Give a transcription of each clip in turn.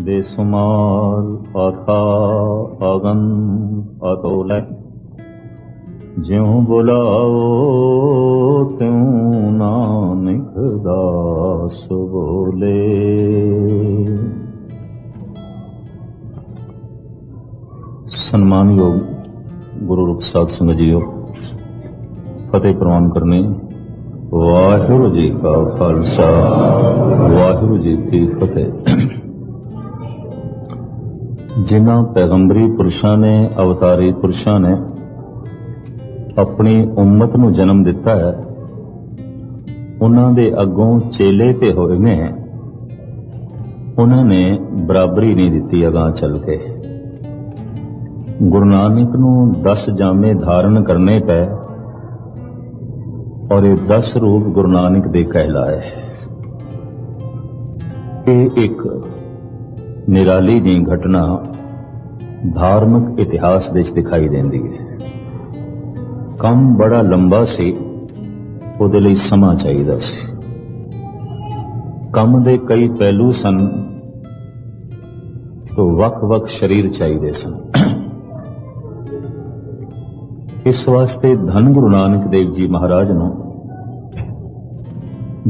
ਬੇਸੁਮਾਰ ਆਥਾ ਅਗਨ ਅਤੋਲੇ। ਜਿਉ ਬੁਲਾਓ, ਤਿਉ ਨਾਨਕ ਦਾਸ ਬੋਲੇ। ਸਨਮਾਨਯੋਗ ਗੁਰੂ ਰੂਪ ਸਾਧ ਸੰਗਤ ਜੀਓ, ਫਤਿਹ ਪ੍ਰਵਾਨ ਕਰਨੇ ਵਾਹਿਗੁਰੂ ਜੀ ਕਾ ਖਾਲਸਾ, ਵਾਹਿਗੁਰੂ ਜੀ ਕੀ ਫਤਿਹ। ਜਿਨ੍ਹਾਂ ਪੈਗੰਬਰੀ ਪੁਰਸ਼ਾਂ ਨੇ, ਅਵਤਾਰੀ ਪੁਰਸ਼ਾਂ ਨੇ ਆਪਣੀ ਉਮਤ ਨੂੰ ਜਨਮ ਦਿੱਤਾ ਹੈ, ਉਹਨਾਂ ਦੇ ਅੱਗੋਂ ਚੇਲੇ ਤੇ ਹੋਏ ਨੇ, ਉਹਨਾਂ ਨੇ ਬਰਾਬਰੀ ਨਹੀਂ ਦਿੱਤੀ ਅਗਾਹ ਚੱਲ ਕੇ। ਗੁਰੂ ਨਾਨਕ ਨੂੰ 10 ਜਾਮੇ ਧਾਰਨ ਕਰਨੇ ਪਏ ਔਰ ਇਹ 10 ਰੂਪ ਗੁਰੂ ਨਾਨਕ ਦੇ ਕਹਿਲਾਏ। ਇਹ ਇੱਕ ਨਿਰਾਲੀ ਦੀ ਘਟਨਾ ਧਾਰਮਿਕ ਇਤਿਹਾਸ ਵਿੱਚ ਦਿਖਾਈ ਦਿੰਦੀ ਹੈ। ਕੰਮ ਬੜਾ ਲੰਬਾ ਸੀ, ਉਹਦੇ ਲਈ ਸਮਾਂ ਚਾਹੀਦਾ ਸੀ। ਕੰਮ ਦੇ ਕਈ ਪਹਿਲੂ ਸਨ ਤੋਂ ਵੱਖ-ਵੱਖ ਸਰੀਰ ਚਾਹੀਦੇ ਸਨ। ਇਸ ਵਾਸਤੇ ਧੰਨ ਗੁਰੂ ਨਾਨਕ ਦੇਵ ਜੀ ਮਹਾਰਾਜ ਨੂੰ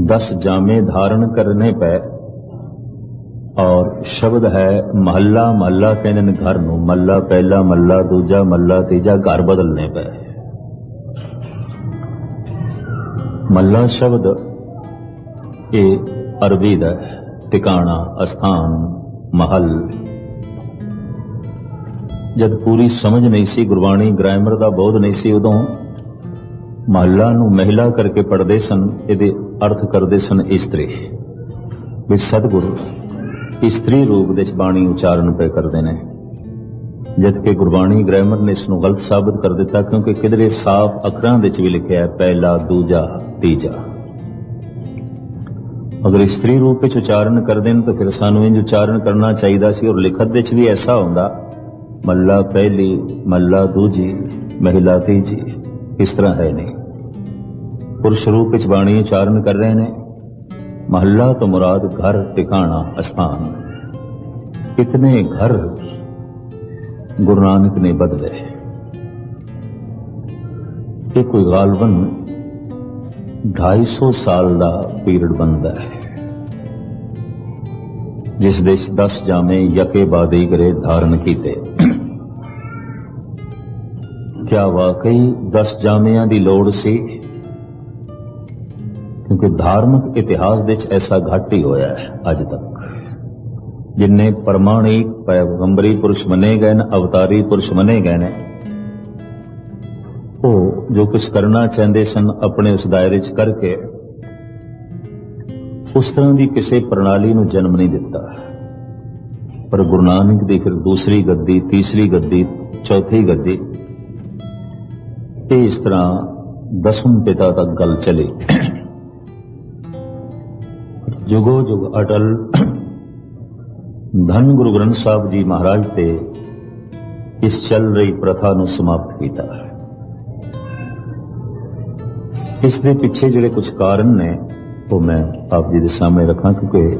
10 ਜਾਮੇ ਧਾਰਨ ਕਰਨੇ ਪਏ ਔਰ ਸ਼ਬਦ ਹੈ ਮਹੱਲਾ ਮਹੱਲਾ ਕਹਿੰਦੇ ਨੇ ਘਰ ਨੂੰ, ਮਹੱਲਾ ਪਹਿਲਾ, ਮਹੱਲਾ ਦੂਜਾ, ਮਹੱਲਾ ਤੀਜਾ, ਘਰ ਬਦਲਨੇ ਪਏ ਮਹੱਲਾ ਸ਼ਬਦ ਇਹ ਅਰਬੀ ਦਾ ਟਿਕਾਣਾ, ਅਸਥਾਨ, ਮਹਲ। ਜਦ ਪੂਰੀ ਸਮਝ ਨਹੀਂ ਸੀ, ਗੁਰਬਾਣੀ ਗ੍ਰਾਮਰ ਦਾ ਬੋਧ ਨਹੀਂ ਸੀ, ਉਦੋਂ ਮਹੱਲਾ ਨੂੰ ਮਹਿਲਾ ਕਰਕੇ ਪੜਦੇ ਸਨ, ਇਹਦੇ ਅਰਥ ਕਰਦੇ ਸਨ ਇਸਤਰੀ। ਵੀ ਸਤਿਗੁਰੂ ਇਸਤਰੀ ਰੂਪ ਵਿੱਚ ਬਾਣੀ ਉਚਾਰਨ ਪਏ ਕਰਦੇ ਨੇ। ਜਦ ਕਿ ਗੁਰਬਾਣੀ ਗ੍ਰਾਮਰ ਨੇ ਇਸ ਨੂੰ ਗਲਤ ਸਾਬਤ ਕਰ ਦਿੱਤਾ, ਕਿਉਂਕਿ ਕਿਧਰੇ ਸਾਫ਼ ਅੱਖਰਾਂ ਵਿੱਚ ਵੀ ਲਿਖਿਆ ਹੈ, ਪਹਿਲਾ, ਦੂਜਾ, ਤੀਜਾ। ਅਗਰ ਇਸਤਰੀ ਰੂਪ ਵਿੱਚ ਉਚਾਰਨ ਕਰਦੇ ਨੇ, ਤਾਂ ਫਿਰ ਸਾਨੂੰ ਇੰਜ ਉਚਾਰਨ ਕਰਨਾ ਚਾਹੀਦਾ ਸੀ, ਔਰ ਲਿਖਤ ਵਿੱਚ ਵੀ ਐਸਾ ਹੁੰਦਾ, ਮੱਲਾ ਪਹਿਲੀ, ਮੱਲਾ ਦੂਜੀ, ਮਹਿਲਾ ਤੀਜੀ, ਇਸ ਤਰ੍ਹਾਂ ਹੈ ਨਹੀਂ। ਪੁਰਸ਼ ਰੂਪ ਵਿੱਚ ਬਾਣੀ ਉਚਾਰਨ ਕਰ ਰਹੇ ਨੇ। ਮਹੱਲਾ ਤੋਂ ਮੁਰਾਦ ਘਰ ਟਿਕਾਣਾ ਅਸਥਾਨ। ਕਿਤਨੇ ਘਰ ਗੁਰੂ ਨਾਨਕ ਨੇ ਬਦਲੇ। ਇਹ ਕੋਈ ਗਾਲਬਨ 250 ਸਾਲ ਦਾ ਪੀਰੀਅਡ ਬਣਦਾ ਹੈ। ਜਿਸ ਦੇ 10 ਜਾਮੇ ਯਕੇ ਬਾਦੀ ਕਰੇ ਧਾਰਨ ਕੀਤੇ। ਕਿਆ ਵਾਕਈ 10 ਜਾਮਿਆਂ ਦੀ ਲੋੜ ਸੀ? ਕਿਉਂਕਿ ਧਾਰਮਿਕ ਇਤਿਹਾਸ ਵਿੱਚ ਐਸਾ ਘੱਟ ਹੀ ਹੋਇਆ ਹੈ ਅੱਜ ਤੱਕ। ਜਿੰਨੇ ਪਰਮਾਣਿਕ ਪੈਗੰਬਰੀ ਪੁਰਸ਼ ਮੰਨੇ ਗਏ ਨੇ, ਅਵਤਾਰੀ ਪੁਰਸ਼ ਮੰਨੇ ਗਏ ਨੇ, ਉਹ ਜੋ ਕੁਝ ਕਰਨਾ ਚਾਹੁੰਦੇ ਸਨ ਆਪਣੇ ਉਸ ਦਾਇਰੇ 'ਚ ਕਰਕੇ ਉਸ ਤਰ੍ਹਾਂ ਦੀ ਕਿਸੇ ਪ੍ਰਣਾਲੀ ਨੂੰ ਜਨਮ ਨਹੀਂ ਦਿੱਤਾ। ਪਰ ਗੁਰੂ ਨਾਨਕ ਦੀ ਫਿਰ ਦੂਸਰੀ ਗੱਦੀ, ਤੀਸਰੀ ਗੱਦੀ, ਚੌਥੀ ਗੱਦੀ, ਇਹ ਇਸ ਤਰ੍ਹਾਂ ਦਸਮ ਪਿਤਾ ਤੱਕ ਗੱਲ ਚਲੀ। ਜੁਗੋ ਜੁਗ ਅਟਲ। ਧੰਨ ਗੁਰੂ ਗ੍ਰੰਥ ਸਾਹਿਬ ਜੀ ਮਹਾਰਾਜ ਤੇ ਇਸ ਚੱਲ ਰਹੀ ਪ੍ਰਥਾ ਨੂੰ ਸਮਾਪਤ ਕੀਤਾ। ਇਸ ਦੇ ਪਿੱਛੇ ਜਿਹੜੇ ਕੁਝ ਕਾਰਨ ਨੇ, ਉਹ ਮੈਂ ਆਪ ਜੀ ਦੇ ਸਾਹਮਣੇ ਰੱਖਾਂ ਕਿਉਂਕਿ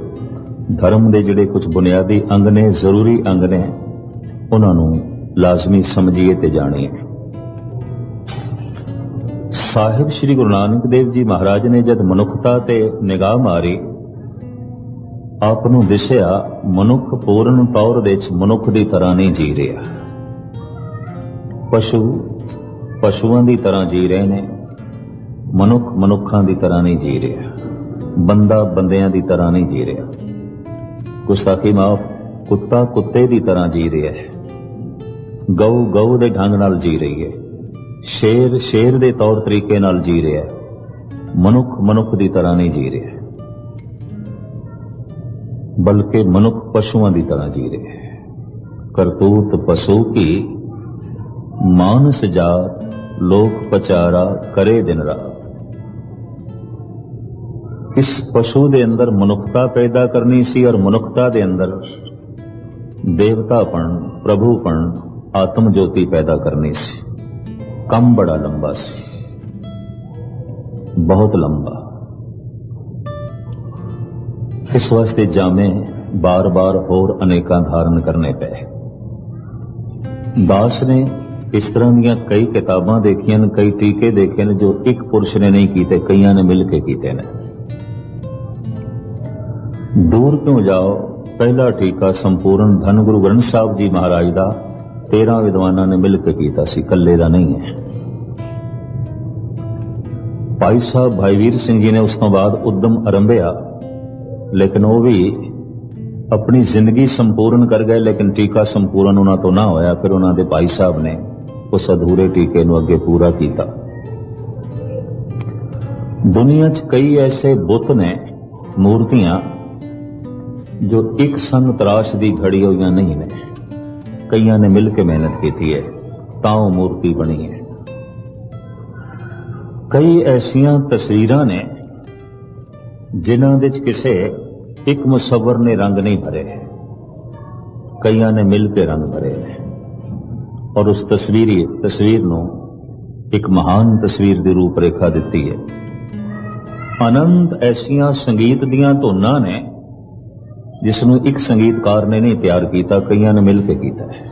ਧਰਮ ਦੇ ਜਿਹੜੇ ਕੁਝ ਬੁਨਿਆਦੀ ਅੰਗ ਨੇ, ਜ਼ਰੂਰੀ ਅੰਗ ਨੇ, ਉਹਨਾਂ ਨੂੰ ਲਾਜ਼ਮੀ ਸਮਝੀਏ ਤੇ ਜਾਣੀਏ। ਸਾਹਿਬ ਸ੍ਰੀ ਗੁਰੂ ਨਾਨਕ ਦੇਵ ਜੀ ਮਹਾਰਾਜ ਨੇ ਜਦ ਮਨੁੱਖਤਾ ਤੇ ਨਿਗਾਹ ਮਾਰੀ ਆਪ ਨੂੰ ਦਿਸਿਆ ਮਨੁੱਖ ਪੂਰਨ ਤੌਰ ਦੇ ਵਿੱਚ ਮਨੁੱਖ ਦੀ ਤਰ੍ਹਾਂ ਨਹੀਂ ਜੀ ਰਿਹਾ। ਪਸ਼ੂ ਪਸ਼ੂਆਂ ਦੀ ਤਰ੍ਹਾਂ ਜੀ ਰਹੇ ਨੇ, ਮਨੁੱਖ ਮਨੁੱਖਾਂ ਦੀ ਤਰ੍ਹਾਂ ਨਹੀਂ ਜੀ ਰਿਹਾ। ਬੰਦਾ ਬੰਦਿਆਂ ਦੀ ਤਰ੍ਹਾਂ ਨਹੀਂ ਜੀ ਰਿਹਾ। ਗੁਸਤਾਖੀ ਮਾਫ ਕੁੱਤਾ ਕੁੱਤੇ ਦੀ ਤਰ੍ਹਾਂ ਜੀ ਰਿਹਾ ਹੈ। ਗਊ ਗਊ ਦੇ ਢੰਗ ਨਾਲ ਜੀ ਰਹੀ ਹੈ। ਸ਼ੇਰ ਸ਼ੇਰ ਦੇ ਤੌਰ ਤਰੀਕੇ ਨਾਲ ਜੀ ਰਿਹਾ ਹੈ। ਮਨੁੱਖ ਮਨੁੱਖ ਦੀ ਤਰ੍ਹਾਂ ਨਹੀਂ ਜੀ ਰਿਹਾ। ਬਲਕਿ ਮਨੁੱਖ ਪਸ਼ੂਆਂ ਦੀ ਤਰ੍ਹਾਂ ਜੀ ਰਿਹਾ ਹੈ। ਕਰਤੂਤ ਪਸ਼ੂ ਕੀ? ਮਾਨਸ ਜਾਤ, ਲੋਕ ਪਚਾਰਾ ਕਰੇ ਦਿਨ ਰਾਤ। ਇਸ ਪਸ਼ੂ ਦੇ ਅੰਦਰ ਮਨੁੱਖਤਾ ਪੈਦਾ ਕਰਨੀ ਸੀ ਔਰ ਮਨੁੱਖਤਾ ਦੇ ਅੰਦਰ ਦੇਵਤਾਪਣ, ਪ੍ਰਭੂਪਣ ਆਤਮ ਜੋਤੀ ਪੈਦਾ ਕਰਨੀ ਸੀ। ਕੰਮ ਬੜਾ ਲੰਬਾ ਸੀ। ਬਹੁਤ ਲੰਬਾ। ਇਸ ਵਾਸਤੇ ਜਾਮੇ ਬਾਰ-ਬਾਰ ਹੋਰ ਅਨੇਕਾਂ ਧਾਰਨ ਕਰਨੇ ਪਏ ਦਾਸ ਨੇ ਇਸ ਤਰ੍ਹਾਂ ਦੀਆਂ ਕਈ ਕਿਤਾਬਾਂ ਦੇਖੀਆਂ ਨੇ ਕਈ ਟੀਕੇ ਦੇਖੇ ਨੇ ਜੋ ਇੱਕ ਪੁਰਸ਼ ਨੇ ਨਹੀਂ ਕੀਤੇ ਕਈਆਂ ਨੇ ਮਿਲ ਕੇ ਕੀਤੇ ਨੇ ਦੂਰ ਕਿਉਂ ਜਾਓ ਪਹਿਲਾ ਟੀਕਾ ਸੰਪੂਰਨ ਧੰਨ ਗੁਰੂ ਗ੍ਰੰਥ ਸਾਹਿਬ ਜੀ ਮਹਾਰਾਜ ਦਾ 13 ਵਿਦਵਾਨਾਂ ਨੇ ਮਿਲ ਕੇ ਕੀਤਾ ਸੀ ਇਕੱਲੇ ਦਾ ਨਹੀਂ ਹੈ ਭਾਈ ਸਾਹਿਬ ਭਾਈ ਵੀਰ ਸਿੰਘ ਜੀ ਨੇ ਉਸ ਤੋਂ ਬਾਅਦ ਉਦਮ ਆਰੰਭਿਆ ਲੇਕਿਨ ਉਹ ਵੀ ਆਪਣੀ ਜ਼ਿੰਦਗੀ ਸੰਪੂਰਨ ਕਰ ਗਏ, ਲੇਕਿਨ ਟੀਕਾ ਸੰਪੂਰਨ ਉਹਨਾਂ ਤੋਂ ਨਾ ਹੋਇਆ। ਫਿਰ ਉਹਨਾਂ ਦੇ ਭਾਈ ਸਾਹਿਬ ਨੇ ਉਸ ਅਧੂਰੇ ਟੀਕੇ ਨੂੰ ਅੱਗੇ ਪੂਰਾ ਕੀਤਾ। ਦੁਨੀਆ 'ਚ ਕਈ ਐਸੇ ਬੁੱਤ ਨੇ, ਮੂਰਤੀਆਂ, ਜੋ ਇੱਕ ਸੰਗ ਤਰਾਸ਼ ਦੀ ਘੜੀ ਹੋਈਆਂ ਨਹੀਂ ਨੇ। ਕਈਆਂ ਨੇ ਮਿਲ ਕੇ ਮਿਹਨਤ ਕੀਤੀ ਹੈ, ਤਾਂ ਉਹ ਮੂਰਤੀ ਬਣੀ ਹੈ। ਕਈ ਐਸੀਆਂ ਤਸਵੀਰਾਂ ਨੇ, ਜਿਨ੍ਹਾਂ ਵਿੱਚ ਕਿਸੇ ਇੱਕ ਮੁਸੱਵਰ ਨੇ ਰੰਗ ਨਹੀਂ ਭਰੇ। ਕਈਆਂ ਨੇ ਮਿਲ ਕੇ ਰੰਗ ਭਰੇ। ਔਰ ਉਸ ਤਸਵੀਰੀ, ਤਸਵੀਰ ਨੂੰ ਇੱਕ ਮਹਾਨ ਤਸਵੀਰ ਦੀ ਰੂਪ ਰੇਖਾ ਦਿੱਤੀ ਹੈ। ਅਨੰਤ ਐਸੀਆਂ ਸੰਗੀਤ ਦੀਆਂ ਧੁਨਾਂ ਨੇ ਜਿਸ ਨੂੰ ਇੱਕ ਸੰਗੀਤਕਾਰ ਨੇ ਨਹੀਂ ਤਿਆਰ ਕੀਤਾ, ਕਈਆਂ ਨੇ ਮਿਲ ਕੇ ਕੀਤਾ ਹੈ।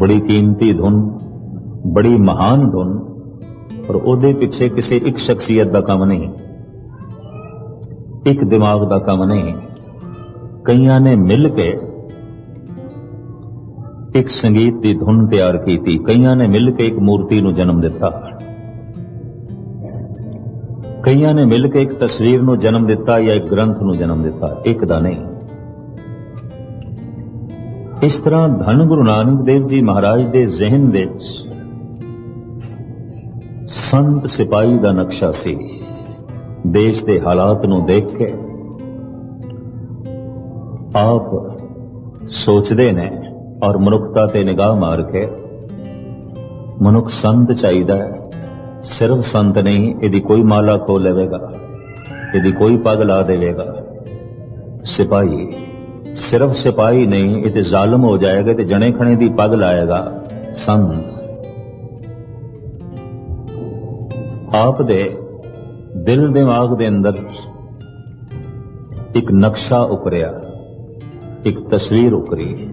ਬੜੀ ਕੀਮਤੀ ਧੁਨ, ਬੜੀ ਮਹਾਨ ਧੁਨ ਔਰ ਉਹਦੇ ਪਿੱਛੇ ਕਿਸੇ ਇੱਕ ਸ਼ਖਸੀਅਤ ਦਾ ਕੰਮ ਨਹੀਂ। ਇੱਕ ਦਿਮਾਗ ਦਾ ਕੰਮ ਨਹੀਂ। ਕਈਆਂ ਨੇ ਮਿਲ ਕੇ ਇੱਕ ਸੰਗੀਤ ਦੀ ਧੁਨ ਤਿਆਰ ਕੀਤੀ। ਕਈਆਂ ਨੇ ਮਿਲ ਕੇ ਇੱਕ ਮੂਰਤੀ ਨੂੰ ਜਨਮ ਦਿੱਤਾ। ਕਈਆਂ ਨੇ ਮਿਲ ਕੇ ਇੱਕ ਤਸਵੀਰ ਨੂੰ ਜਨਮ ਦਿੱਤਾ ਜਾਂ ਇੱਕ ਗ੍ਰੰਥ ਨੂੰ ਜਨਮ ਦਿੱਤਾ। ਇੱਕ ਦਾ ਨਹੀਂ। ਇਸ ਤਰ੍ਹਾਂ ਧੰਨ ਗੁਰੂ ਨਾਨਕ ਦੇਵ ਜੀ ਮਹਾਰਾਜ ਦੇ ਜ਼ਿਹਨ ਵਿੱਚ ਸੰਤ ਸਿਪਾਹੀ ਦਾ ਨਕਸ਼ਾ ਸੀ। ਦੇਸ਼ ਦੇ ਹਾਲਾਤ ਨੂੰ ਦੇਖ ਕੇ ਆਪ ਸੋਚਦੇ ਨੇ ਔਰ ਮਨੁੱਖਤਾ ਤੇ ਨਿਗਾਹ ਮਾਰ ਕੇ ਮਨੁੱਖ ਸੰਤ ਚਾਹੀਦਾ ਹੈ। ਸਿਰਫ ਸੰਤ ਨਹੀਂ, ਇਹਦੀ ਕੋਈ ਮਾਲਾ ਖੋ ਲਵੇਗਾ, ਇਹਦੀ ਕੋਈ ਪੱਗ ਲਾ ਦੇਵੇਗਾ। ਸਿਪਾਹੀ, ਸਿਰਫ ਸਿਪਾਹੀ ਨਹੀਂ, ਇਹ ਤੇ ਜ਼ਾਲਮ ਹੋ ਜਾਏਗਾ ਤੇ ਜਣੇ ਖਣੇ ਦੀ ਪੱਗ ਲਾਏਗਾ। ਸੰਤ, ਆਪ ਦੇ ਦਿਲ ਦਿਮਾਗ ਦੇ ਅੰਦਰ ਇੱਕ ਨਕਸ਼ਾ ਉਕਰਿਆ ਇੱਕ ਤਸਵੀਰ ਉਕਰੀ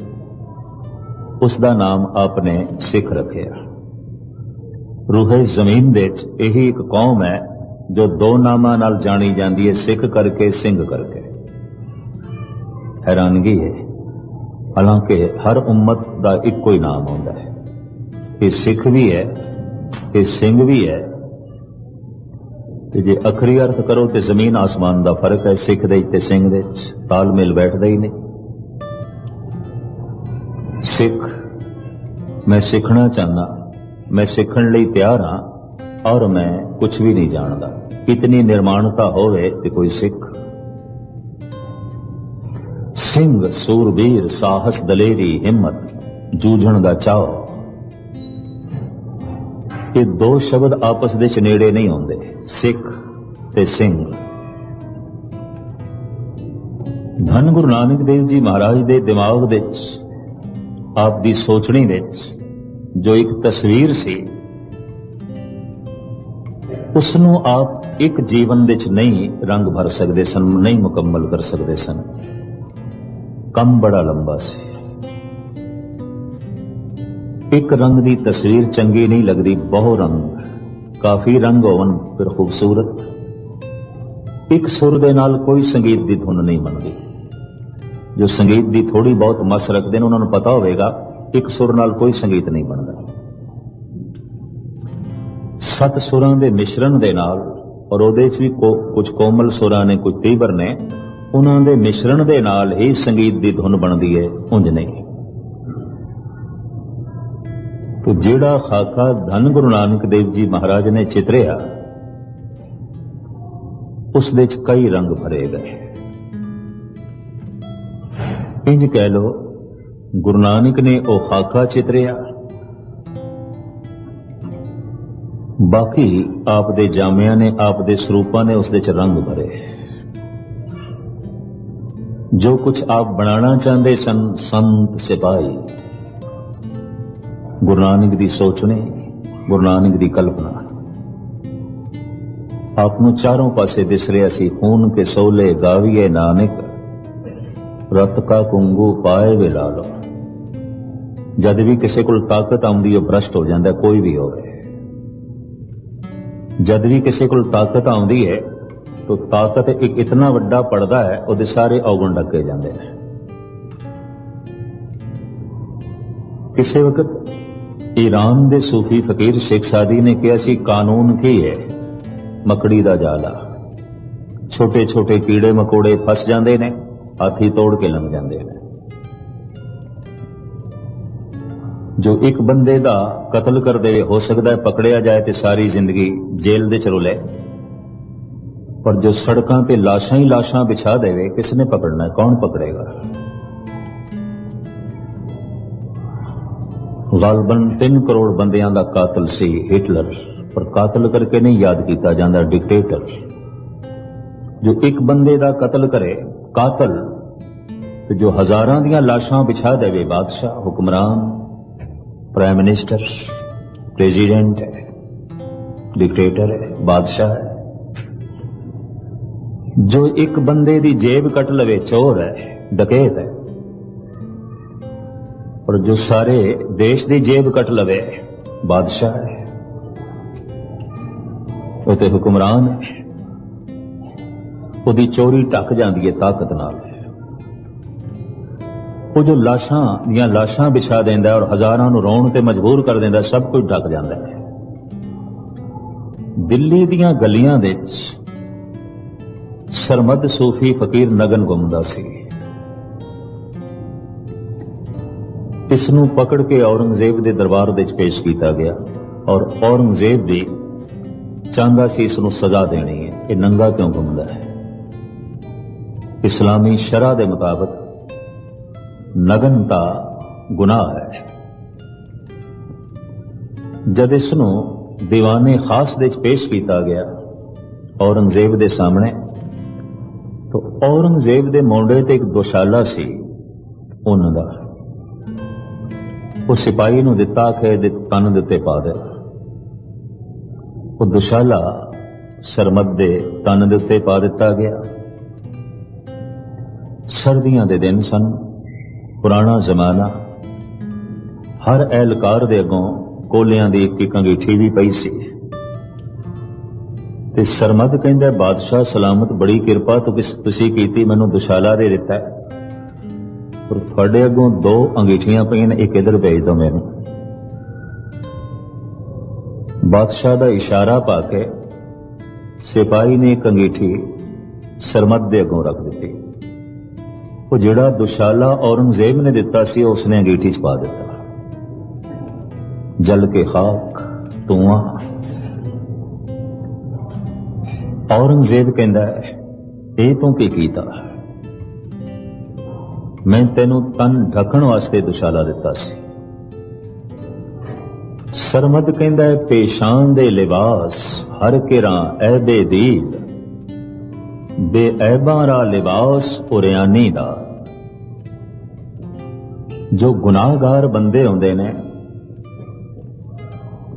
ਉਸ ਦਾ ਨਾਮ ਆਪਨੇ ਸਿੱਖ ਰੱਖਿਆ। ਰੂਹੇ ਜ਼ਮੀਨ ਦੇ ਵਿੱਚ ਇਹੀ ਇੱਕ ਕੌਮ ਹੈ ਜੋ ਦੋ ਨਾਮਾਂ ਨਾਲ ਜਾਣੀ ਜਾਂਦੀ ਹੈ, ਸਿੱਖ ਕਰਕੇ, ਸਿੰਘ ਕਰਕੇ। ਹੈਰਾਨਗੀ ਹੈ। ਹਾਲਾਂਕਿ ਹਰ ਉਮਤ ਦਾ ਇੱਕੋ ਹੀ ਨਾਮ ਹੁੰਦਾ ਹੈ। ਇਹ ਸਿੱਖ ਵੀ ਹੈ, ਇਹ ਸਿੰਘ ਵੀ ਹੈ ਤੇ ਜੇ ਅਖਰੀ ਅਰਥ ਕਰੋ ਤੇ ਜ਼ਮੀਨ ਆਸਮਾਨ ਦਾ ਫ਼ਰਕ ਹੈ, ਸਿੱਖ ਦੇ ਤੇ ਸਿੰਘ ਦੇ ਤਾਲਮੇਲ ਬੈਠਦਾ ਹੀ ਨਹੀਂ। ਸਿੱਖ, ਮੈਂ ਸਿੱਖਣਾ ਚਾਹਨਾ ਮੈਂ ਸਿੱਖਣ ਲਈ ਤਿਆਰ ਹਾਂ, ਔਰ ਮੈਂ ਕੁਝ ਵੀ ਨਹੀਂ ਜਾਣਦਾ। ਇਤਨੀ ਨਿਰਮਾਣਤਾ ਹੋਵੇ ਤੇ ਕੋਈ ਸਿੱਖ। ਸਿੰਘ, ਸੂਰਬੀਰ, ਸਾਹਸ, ਦਲੇਰੀ, ਹਿੰਮਤ, ਜੂਝਣ ਦਾ ਚਾਹ ਇਹ ਦੋ ਸ਼ਬਦ ਆਪਸ ਦੇ ਚ ਨੇੜੇ ਨਹੀਂ ਆਉਂਦੇ। ਸਿੱਖ ਤੇ ਸਿੰਘ। ਧੰਨ ਗੁਰੂ ਨਾਨਕ ਦੇਵ ਜੀ ਮਹਾਰਾਜ ਦੇ ਦਿਮਾਗ ਵਿੱਚ, ਆਪ ਦੀ ਸੋਚਣੀ ਵਿੱਚ ਜੋ ਇੱਕ ਤਸਵੀਰ ਸੀ ਉਸ ਨੂੰ ਆਪ ਇੱਕ ਜੀਵਨ ਵਿੱਚ ਨਹੀਂ ਰੰਗ ਭਰ ਸਕਦੇ ਸਨ, ਨਹੀਂ ਮੁਕੰਮਲ ਕਰ ਸਕਦੇ ਸਨ। ਕੰਮ ਬੜਾ ਲੰਬਾ ਸੀ। ਇੱਕ ਰੰਗ ਦੀ ਤਸਵੀਰ ਚੰਗੀ ਨਹੀਂ ਲੱਗਦੀ, ਬਹੁ ਰੰਗ। ਕਾਫੀ ਰੰਗ ਹੋਵਨ, ਫਿਰ ਖੂਬਸੂਰਤ। ਇੱਕ ਸੁਰ ਦੇ ਨਾਲ ਕੋਈ ਸੰਗੀਤ ਦੀ ਧੁਨ ਨਹੀਂ ਬਣਦੀ ਜੋ ਸੰਗੀਤ ਦੀ ਥੋੜੀ ਬਹੁਤ ਮਸ ਰੱਖਦੇ ਨੇ, ਉਹਨਾਂ ਨੂੰ ਪਤਾ ਹੋਵੇਗਾ, ਇੱਕ ਸੁਰ ਨਾਲ ਕੋਈ ਸੰਗੀਤ ਨਹੀਂ ਬਣਦਾ। ਸੱਤ ਸੁਰਾਂ ਦੇ ਮਿਸ਼ਰਣ ਦੇ ਨਾਲ, ਔਰ ਉਹਦੇ ਵਿੱਚ ਵੀ ਕੁਝ ਕੋਮਲ ਸੁਰਾਂ ਨੇ, ਕੁਝ ਤੀਵਰ ਨੇ, ਉਹਨਾਂ ਦੇ ਮਿਸ਼ਰਣ ਦੇ ਨਾਲ ਹੀ ਸੰਗੀਤ ਦੀ ਧੁਨ ਬਣਦੀ ਹੈ ਉਂਝ ਨਹੀਂ। ਤੋ ਜਿਹੜਾ ਖਾਕਾ ਧੰਨ ਗੁਰੂ ਨਾਨਕ ਦੇਵ ਜੀ ਮਹਾਰਾਜ ਨੇ ਚਿਤਰਿਆ, ਉਸ ਦੇ ਵਿੱਚ ਕਈ ਰੰਗ ਭਰੇ ਗਏ। ਇੰਜ ਕਹਿ ਲੋ ਗੁਰੂ ਨਾਨਕ ਨੇ ਉਹ ਖਾਕਾ ਚਿਤਰਿਆ। ਬਾਕੀ ਆਪ ਦੇ ਜਾਮਿਆਂ ਨੇ, ਆਪ ਦੇ ਸਰੂਪਾਂ ਨੇ ਉਸ ਦੇ ਚ ਰੰਗ ਭਰੇ। ਜੋ ਕੁਝ ਆਪ ਬਣਾਉਣਾ ਚਾਹੁੰਦੇ ਸਨ, ਸੰਤ ਸਿਪਾਹੀ। ਗੁਰੂ ਨਾਨਕ ਦੀ ਸੋਚਣੇ ਗੁਰੂ ਨਾਨਕ ਦੀ ਕਲਪਨਾ। ਆਪ ਨੂੰ ਚਾਰੋਂ ਪਾਸੇ ਦਿਸ ਰਿਹਾ ਸੀ, ਖੂਨ ਕੇ ਸੋਲੇ ਗਾਵੀਏ ਨਾਨਕ, ਰਤ ਕਾ ਕੁੰਗੂ ਪਾਏ ਵੇ ਲਾ ਜਦ ਵੀ ਕਿਸੇ ਕੋਲ ਤਾਕਤ ਆਉਂਦੀ ਹੈ ਭ੍ਰਸ਼ਟ ਹੋ ਜਾਂਦਾ, ਕੋਈ ਵੀ ਹੋਵੇ। ਜਦ ਵੀ ਕਿਸੇ ਕੋਲ ਤਾਕਤ ਆਉਂਦੀ ਹੈ, ਤਾਂ ਤਾਕਤ ਇੱਕ ਇਤਨਾ ਵੱਡਾ ਪਰਦਾ ਹੈ, ਉਹਦੇ ਸਾਰੇ ਔਗਣ ਢੱਕੇ ਜਾਂਦੇ ਨੇ। ਕਿਸੇ ਵਕਤ ਈਰਾਨ ਦੇ ਸੂਫੀ ਫਕੀਰ ਸ਼ੇਖ ਸਾਦੀ ਨੇ ਕਿਹਾ ਸੀ, ਕਾਨੂੰਨ ਕੀ ਹੈ? ਮਕੜੀ ਦਾ ਜਾਲਾ। ਛੋਟੇ ਛੋਟੇ ਕੀੜੇ ਮਕੋੜੇ ਫਸ ਜਾਂਦੇ ਨੇ, ਹਾਥੀ ਤੋੜ ਕੇ ਲੰਘ ਜਾਂਦੇ ਨੇ। ਜੋ ਇੱਕ ਬੰਦੇ ਦਾ ਕਤਲ ਕਰ ਦੇਵੇ ਹੋ ਸਕਦਾ ਹੈ, ਪਕੜਿਆ ਜਾਏ ਤੇ ਸਾਰੀ ਜ਼ਿੰਦਗੀ ਜੇਲ੍ਹ ਦੇ ਚ ਰੁਲੇ ਪਰ ਜੋ ਸੜਕਾਂ ਤੇ ਲਾਸ਼ਾਂ ਹੀ ਲਾਸ਼ਾਂ ਵਿਛਾ ਦੇਵੇ, ਕਿਸ ਨੇ ਪਕੜਨਾ ਕੌਣ ਪਕੜੇਗਾ? ਗਲਬਨ 3 ਕਰੋੜ ਬੰਦਿਆਂ ਦਾ ਕਾਤਲ ਸੀ ਹਿਟਲਰ, ਪਰ ਕਾਤਲ ਕਰਕੇ ਨਹੀਂ ਯਾਦ ਕੀਤਾ ਜਾਂਦਾ ਡਿਕਟੇਟਰ। ਜੋ ਇੱਕ ਬੰਦੇ ਦਾ ਕਤਲ ਕਰੇ, ਕਾਤਲ, ਤੇ ਜੋ ਹਜ਼ਾਰਾਂ ਦੀਆਂ ਲਾਸ਼ਾਂ ਵਿਛਾ ਦੇਵੇ ਬਾਦਸ਼ਾਹ, ਹੁਕਮਰਾਨ, ਪ੍ਰਾਈਮ ਮਿਨਿਸਟਰ, ਪ੍ਰੈਜ਼ੀਡੈਂਟ ਹੈ ਡਿਕਟੇਟਰ ਹੈ ਬਾਦਸ਼ਾਹ। ਹੈ ਜੋ ਇੱਕ ਬੰਦੇ ਦੀ ਜੇਬ ਕੱਟ ਲਵੇ ਚੋਰ ਹੈ, ਡਕੈਤ ਹੈ ਪਰ ਜੋ ਸਾਰੇ ਦੇਸ਼ ਦੀ ਜੇਬ ਕੱਟ ਲਵੇ, ਬਾਦਸ਼ਾਹ ਹੈ। ਉਹ ਤੇ ਹੁਕਮਰਾਨ ਹੈ। ਉਹਦੀ ਚੋਰੀ ਢੱਕ ਜਾਂਦੀ ਹੈ ਤਾਕਤ ਨਾਲ। ਉਹ ਜੋ ਲਾਸ਼ਾਂ ਦੀਆਂ ਲਾਸ਼ਾਂ ਵਿਛਾ ਦਿੰਦਾ ਔਰ ਹਜ਼ਾਰਾਂ ਨੂੰ ਰੋਣ ਤੇ ਮਜਬੂਰ ਕਰ ਦਿੰਦਾ ਸਭ ਕੁਝ ਢੱਕ ਜਾਂਦਾ ਹੈ। ਦਿੱਲੀ ਦੀਆਂ ਗਲੀਆਂ ਦੇ ਵਿੱਚ ਸਰਮਦ ਸੂਫੀ ਫਕੀਰ ਨਗਨ ਗੁੰਮਦਾ ਸੀ। ਇਸ ਨੂੰ ਪਕੜ ਕੇ ਔਰੰਗਜ਼ੇਬ ਦੇ ਦਰਬਾਰ ਵਿੱਚ ਪੇਸ਼ ਕੀਤਾ ਗਿਆ ਔਰ ਔਰੰਗਜ਼ੇਬ ਵੀ ਚਾਹੁੰਦਾ ਸੀ ਇਸ ਨੂੰ ਸਜ਼ਾ ਦੇਣੀ ਹੈ। ਇਹ ਨੰਗਾ ਕਿਉਂ ਘੁੰਮਦਾ ਹੈ? ਇਸਲਾਮੀ ਸ਼ਰਾ ਦੇ ਮੁਤਾਬਕ ਨਗਨਤਾ ਗੁਨਾਹ ਹੈ। ਜਦ ਇਸ ਨੂੰ ਦੀਵਾਨੇ ਖਾਸ ਦੇ ਵਿੱਚ ਪੇਸ਼ ਕੀਤਾ ਗਿਆ ਔਰੰਗਜ਼ੇਬ ਦੇ ਸਾਹਮਣੇ, ਤਾਂ ਔਰੰਗਜ਼ੇਬ ਦੇ ਮੋਢੇ ਤੇ ਇੱਕ ਦੁਸ਼ਾਲਾ ਸੀ, ਉਹਨਾਂ ਦਾ। ਉਹ ਸਿਪਾਹੀ ਨੂੰ ਦਿੱਤਾ ਕਿ ਇਹਦੇ ਕੰਨ ਦੇ ਉੱਤੇ ਪਾ ਦੇ। ਉਹ ਦੁਸ਼ਾਲਾ ਸਰਮਦ ਦੇ ਤਨ ਦੇ ਉੱਤੇ ਪਾ ਦਿੱਤਾ ਗਿਆ। ਸਰਦੀਆਂ ਦੇ ਦਿਨ ਸਨ, ਪੁਰਾਣਾ ਜ਼ਮਾਨਾ। ਹਰ ਐਲਕਾਰ ਦੇ ਅੱਗੋਂ ਕੋਲਿਆਂ ਦੀ ਇੱਕ ਇੱਕ ਅੰਗੀਠੀ ਵੀ ਪਈ ਸੀ। ਤੇ ਸਰਮਦ ਕਹਿੰਦਾ, ਬਾਦਸ਼ਾਹ ਸਲਾਮਤ ਬੜੀ ਕਿਰਪਾ ਤੂੰ ਤੁਸੀਂ ਕੀਤੀ, ਮੈਨੂੰ ਦੁਸ਼ਾਲਾ ਦੇ ਦਿੱਤਾ ਪਰ ਤੁਹਾਡੇ ਅੱਗੋਂ ਦੋ ਅੰਗੀਠੀਆਂ ਪਈਆਂ ਨੇ, ਇੱਕ ਇਧਰ ਭੇਜ ਦਿਓ ਮੈਨੂੰ। ਬਾਦਸ਼ਾਹ ਦਾ ਇਸ਼ਾਰਾ ਪਾ ਕੇ ਸਿਪਾਹੀ ਨੇ ਇੱਕ ਅੰਗੀਠੀ ਸਰਮਦ ਦੇ ਅੱਗੋਂ ਰੱਖ ਦਿੱਤੀ। ਉਹ ਜਿਹੜਾ ਦੁਸ਼ਾਲਾ ਔਰੰਗਜ਼ੇਬ ਨੇ ਦਿੱਤਾ ਸੀ, ਉਸਨੇ ਅੰਗੀਠੀ 'ਚ ਪਾ ਦਿੱਤਾ। ਜਲ ਕੇ ਖਾਕ, ਧੂਆਂ। ਔਰੰਗਜ਼ੇਬ ਕਹਿੰਦਾ ਇਹ ਤੂੰ ਕੀ ਕੀਤਾ? ਮੈਂ ਤੈਨੂੰ ਤਨ ਢੱਕਣ ਵਾਸਤੇ ਦੁਸ਼ਾਲਾ ਦਿੱਤਾ ਸੀ। ਸਰਮਦ ਕਹਿੰਦਾ ਹੈ, ਪੇਸ਼ਾਨ ਦੇ ਲਿਬਾਸ, ਹਰ ਕਿਰਾਂ ਐਬੇ ਦੀਦ। ਬੇਅੈਬਾਂ ਰਾ ਲਿਬਾਸ ਉਰਿਆਨੀ ਦਾ ਜੋ ਗੁਨਾਹਗਾਰ ਬੰਦੇ ਹੁੰਦੇ ਨੇ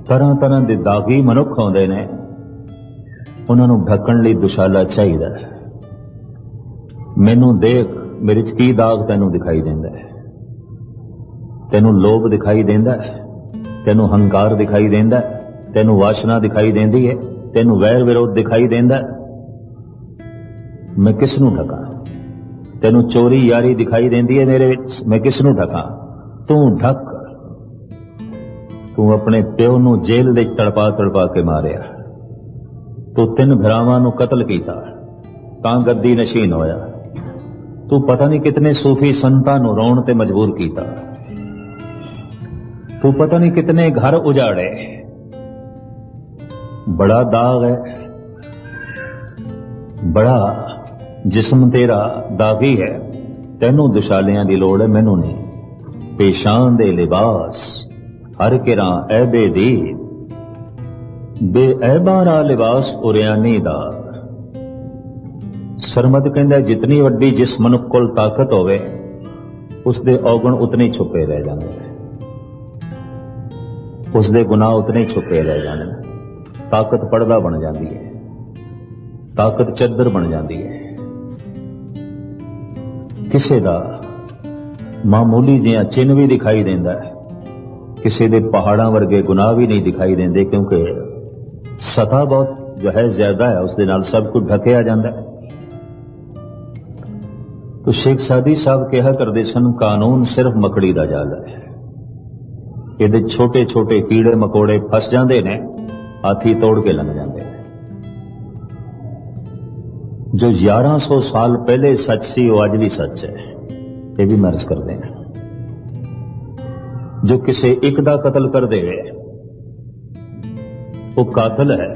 ਤਰ੍ਹਾਂ ਤਰ੍ਹਾਂ ਦੇ ਦਾਗੀ ਮਨੁੱਖ ਹੁੰਦੇ ਨੇ, ਉਹਨਾਂ ਨੂੰ ਢੱਕਣ ਲਈ ਦੁਸ਼ਾਲਾ ਚਾਹੀਦਾ ਹੈ। ਮੈਨੂੰ ਦੇਖ ਮੇਰੇ 'ਚ ਕੀ ਦਾਗ ਤੈਨੂੰ ਦਿਖਾਈ ਦਿੰਦਾ ਹੈ? ਤੈਨੂੰ ਲੋਭ ਦਿਖਾਈ ਦਿੰਦਾ ਹੈ? ਤੈਨੂੰ ਹੰਕਾਰ ਦਿਖਾਈ ਦਿੰਦਾ ਹੈ? ਤੈਨੂੰ ਵਾਸ਼ਨਾ ਦਿਖਾਈ ਦਿੰਦੀ ਹੈ? ਤੈਨੂੰ ਵੈਰ ਵਿਰੋਧ ਦਿਖਾਈ ਦਿੰਦਾ ਮੈਂ ਕਿਸ ਨੂੰ ਢਕਾਂ? ਤੈਨੂੰ ਚੋਰੀ ਯਾਰੀ ਦਿਖਾਈ ਦਿੰਦੀ ਹੈ ਮੇਰੇ ਵਿੱਚ? ਮੈਂ ਕਿਸ ਨੂੰ ਢਕਾਂ? ਤੂੰ ਢੱਕ। ਤੂੰ ਆਪਣੇ ਪਿਓ ਨੂੰ ਜੇਲ੍ਹ ਦੇ ਤੜਪਾ ਤੜਪਾ ਕੇ ਮਾਰਿਆ। ਤੂੰ ਤਿੰਨ ਭਰਾਵਾਂ ਨੂੰ ਕਤਲ ਕੀਤਾ। ਤਾਂ ਗੱਦੀ ਨਸ਼ੀਨ ਹੋਇਆ। ਤੂੰ ਪਤਾ ਨਹੀਂ ਕਿਤਨੇ ਸੂਫੀ ਸੰਤਾਂ ਨੂੰ ਰੋਣ ਤੇ ਮਜਬੂਰ ਕੀਤਾ। ਤੂੰ ਪਤਾ ਨਹੀਂ ਕਿਤਨੇ ਘਰ ਉਜਾੜੇ। ਬੜਾ ਦਾਗ ਹੈ। ਬੜਾ ਜਿਸਮ ਤੇਰਾ ਦਾਗੀ ਹੈ। ਤੈਨੂੰ ਦੁਸ਼ਾਲਿਆਂ ਦੀ ਲੋੜ ਹੈ, ਮੈਨੂੰ ਨਹੀਂ। ਪੇਸ਼ਾਨ ਦੇ ਲਿਬਾਸ, ਹਰ ਕਿਰਾਂ ਐਬੇ ਦੀ। ਬੇਅੈਬਾਂ ਲਿਬਾਸ ਉਰਿਆਨੀ ਦਾ। ਸਰਮਦ ਕਹਿੰਦਾ, ਜਿਤਨੀ ਵੱਡੀ ਜਿਸ ਮਨੁੱਖ ਕੋਲ ਤਾਕਤ ਹੋਵੇ ਉਸ ਦੇ ਔਗਣ ਉਤਨੇ ਛੁਪੇ ਰਹਿ ਜਾਂਦੇ ਨੇ। ਉਸ ਦੇ ਗੁਨਾਹ ਉਤਨੇ ਛੁਪੇ ਰਹਿ ਜਾਂਦੇ ਨੇ। ਤਾਕਤ ਪਰਦਾ ਬਣ ਜਾਂਦੀ ਹੈ। ਤਾਕਤ ਚੱਦਰ ਬਣ ਜਾਂਦੀ ਹੈ। ਕਿਸੇ ਦਾ ਮਾਮੂਲੀ ਜਿਹਾ ਚਿੰਨ ਵੀ ਦਿਖਾਈ ਦਿੰਦਾ ਹੈ। ਕਿਸੇ ਦੇ ਪਹਾੜਾਂ ਵਰਗੇ ਗੁਨਾਹ ਵੀ ਨਹੀਂ ਦਿਖਾਈ ਦਿੰਦੇ, ਕਿਉਂਕਿ ਸਤਾ ਬਹੁਤ ਜੋ ਹੈ ਜ਼ਿਆਦਾ ਹੈ। ਉਸ ਦੇ ਨਾਲ ਸਭ ਕੁਝ ਢਕਿਆ ਜਾਂਦਾ ਹੈ। ਤੋ ਸ਼ੇਖ ਸਾਦੀ ਸਾਹਿਬ ਕਿਹਾ ਕਰਦੇ ਸਨ, ਕਾਨੂੰਨ ਸਿਰਫ ਮਕੜੀ ਦਾ ਜਾਲ ਹੈ। ਇਹਦੇ ਛੋਟੇ ਛੋਟੇ ਕੀੜੇ ਮਕੌੜੇ ਫਸ ਜਾਂਦੇ ਨੇ, ਹਾਥੀ ਤੋੜ ਕੇ ਲੰਘ ਜਾਂਦੇ ਨੇ। ਜੋ 1100 ਸਾਲ ਪਹਿਲੇ ਸੱਚ ਸੀ, ਉਹ ਅੱਜ ਵੀ ਸੱਚ ਹੈ। ਇਹ ਵੀ ਮਰਜ਼ ਕਰਦੇ ਨੇ ਜੋ ਕਿਸੇ ਇੱਕ ਦਾ ਕਤਲ ਕਰ ਦੇਵੇ ਉਹ ਕਾਤਲ ਹੈ।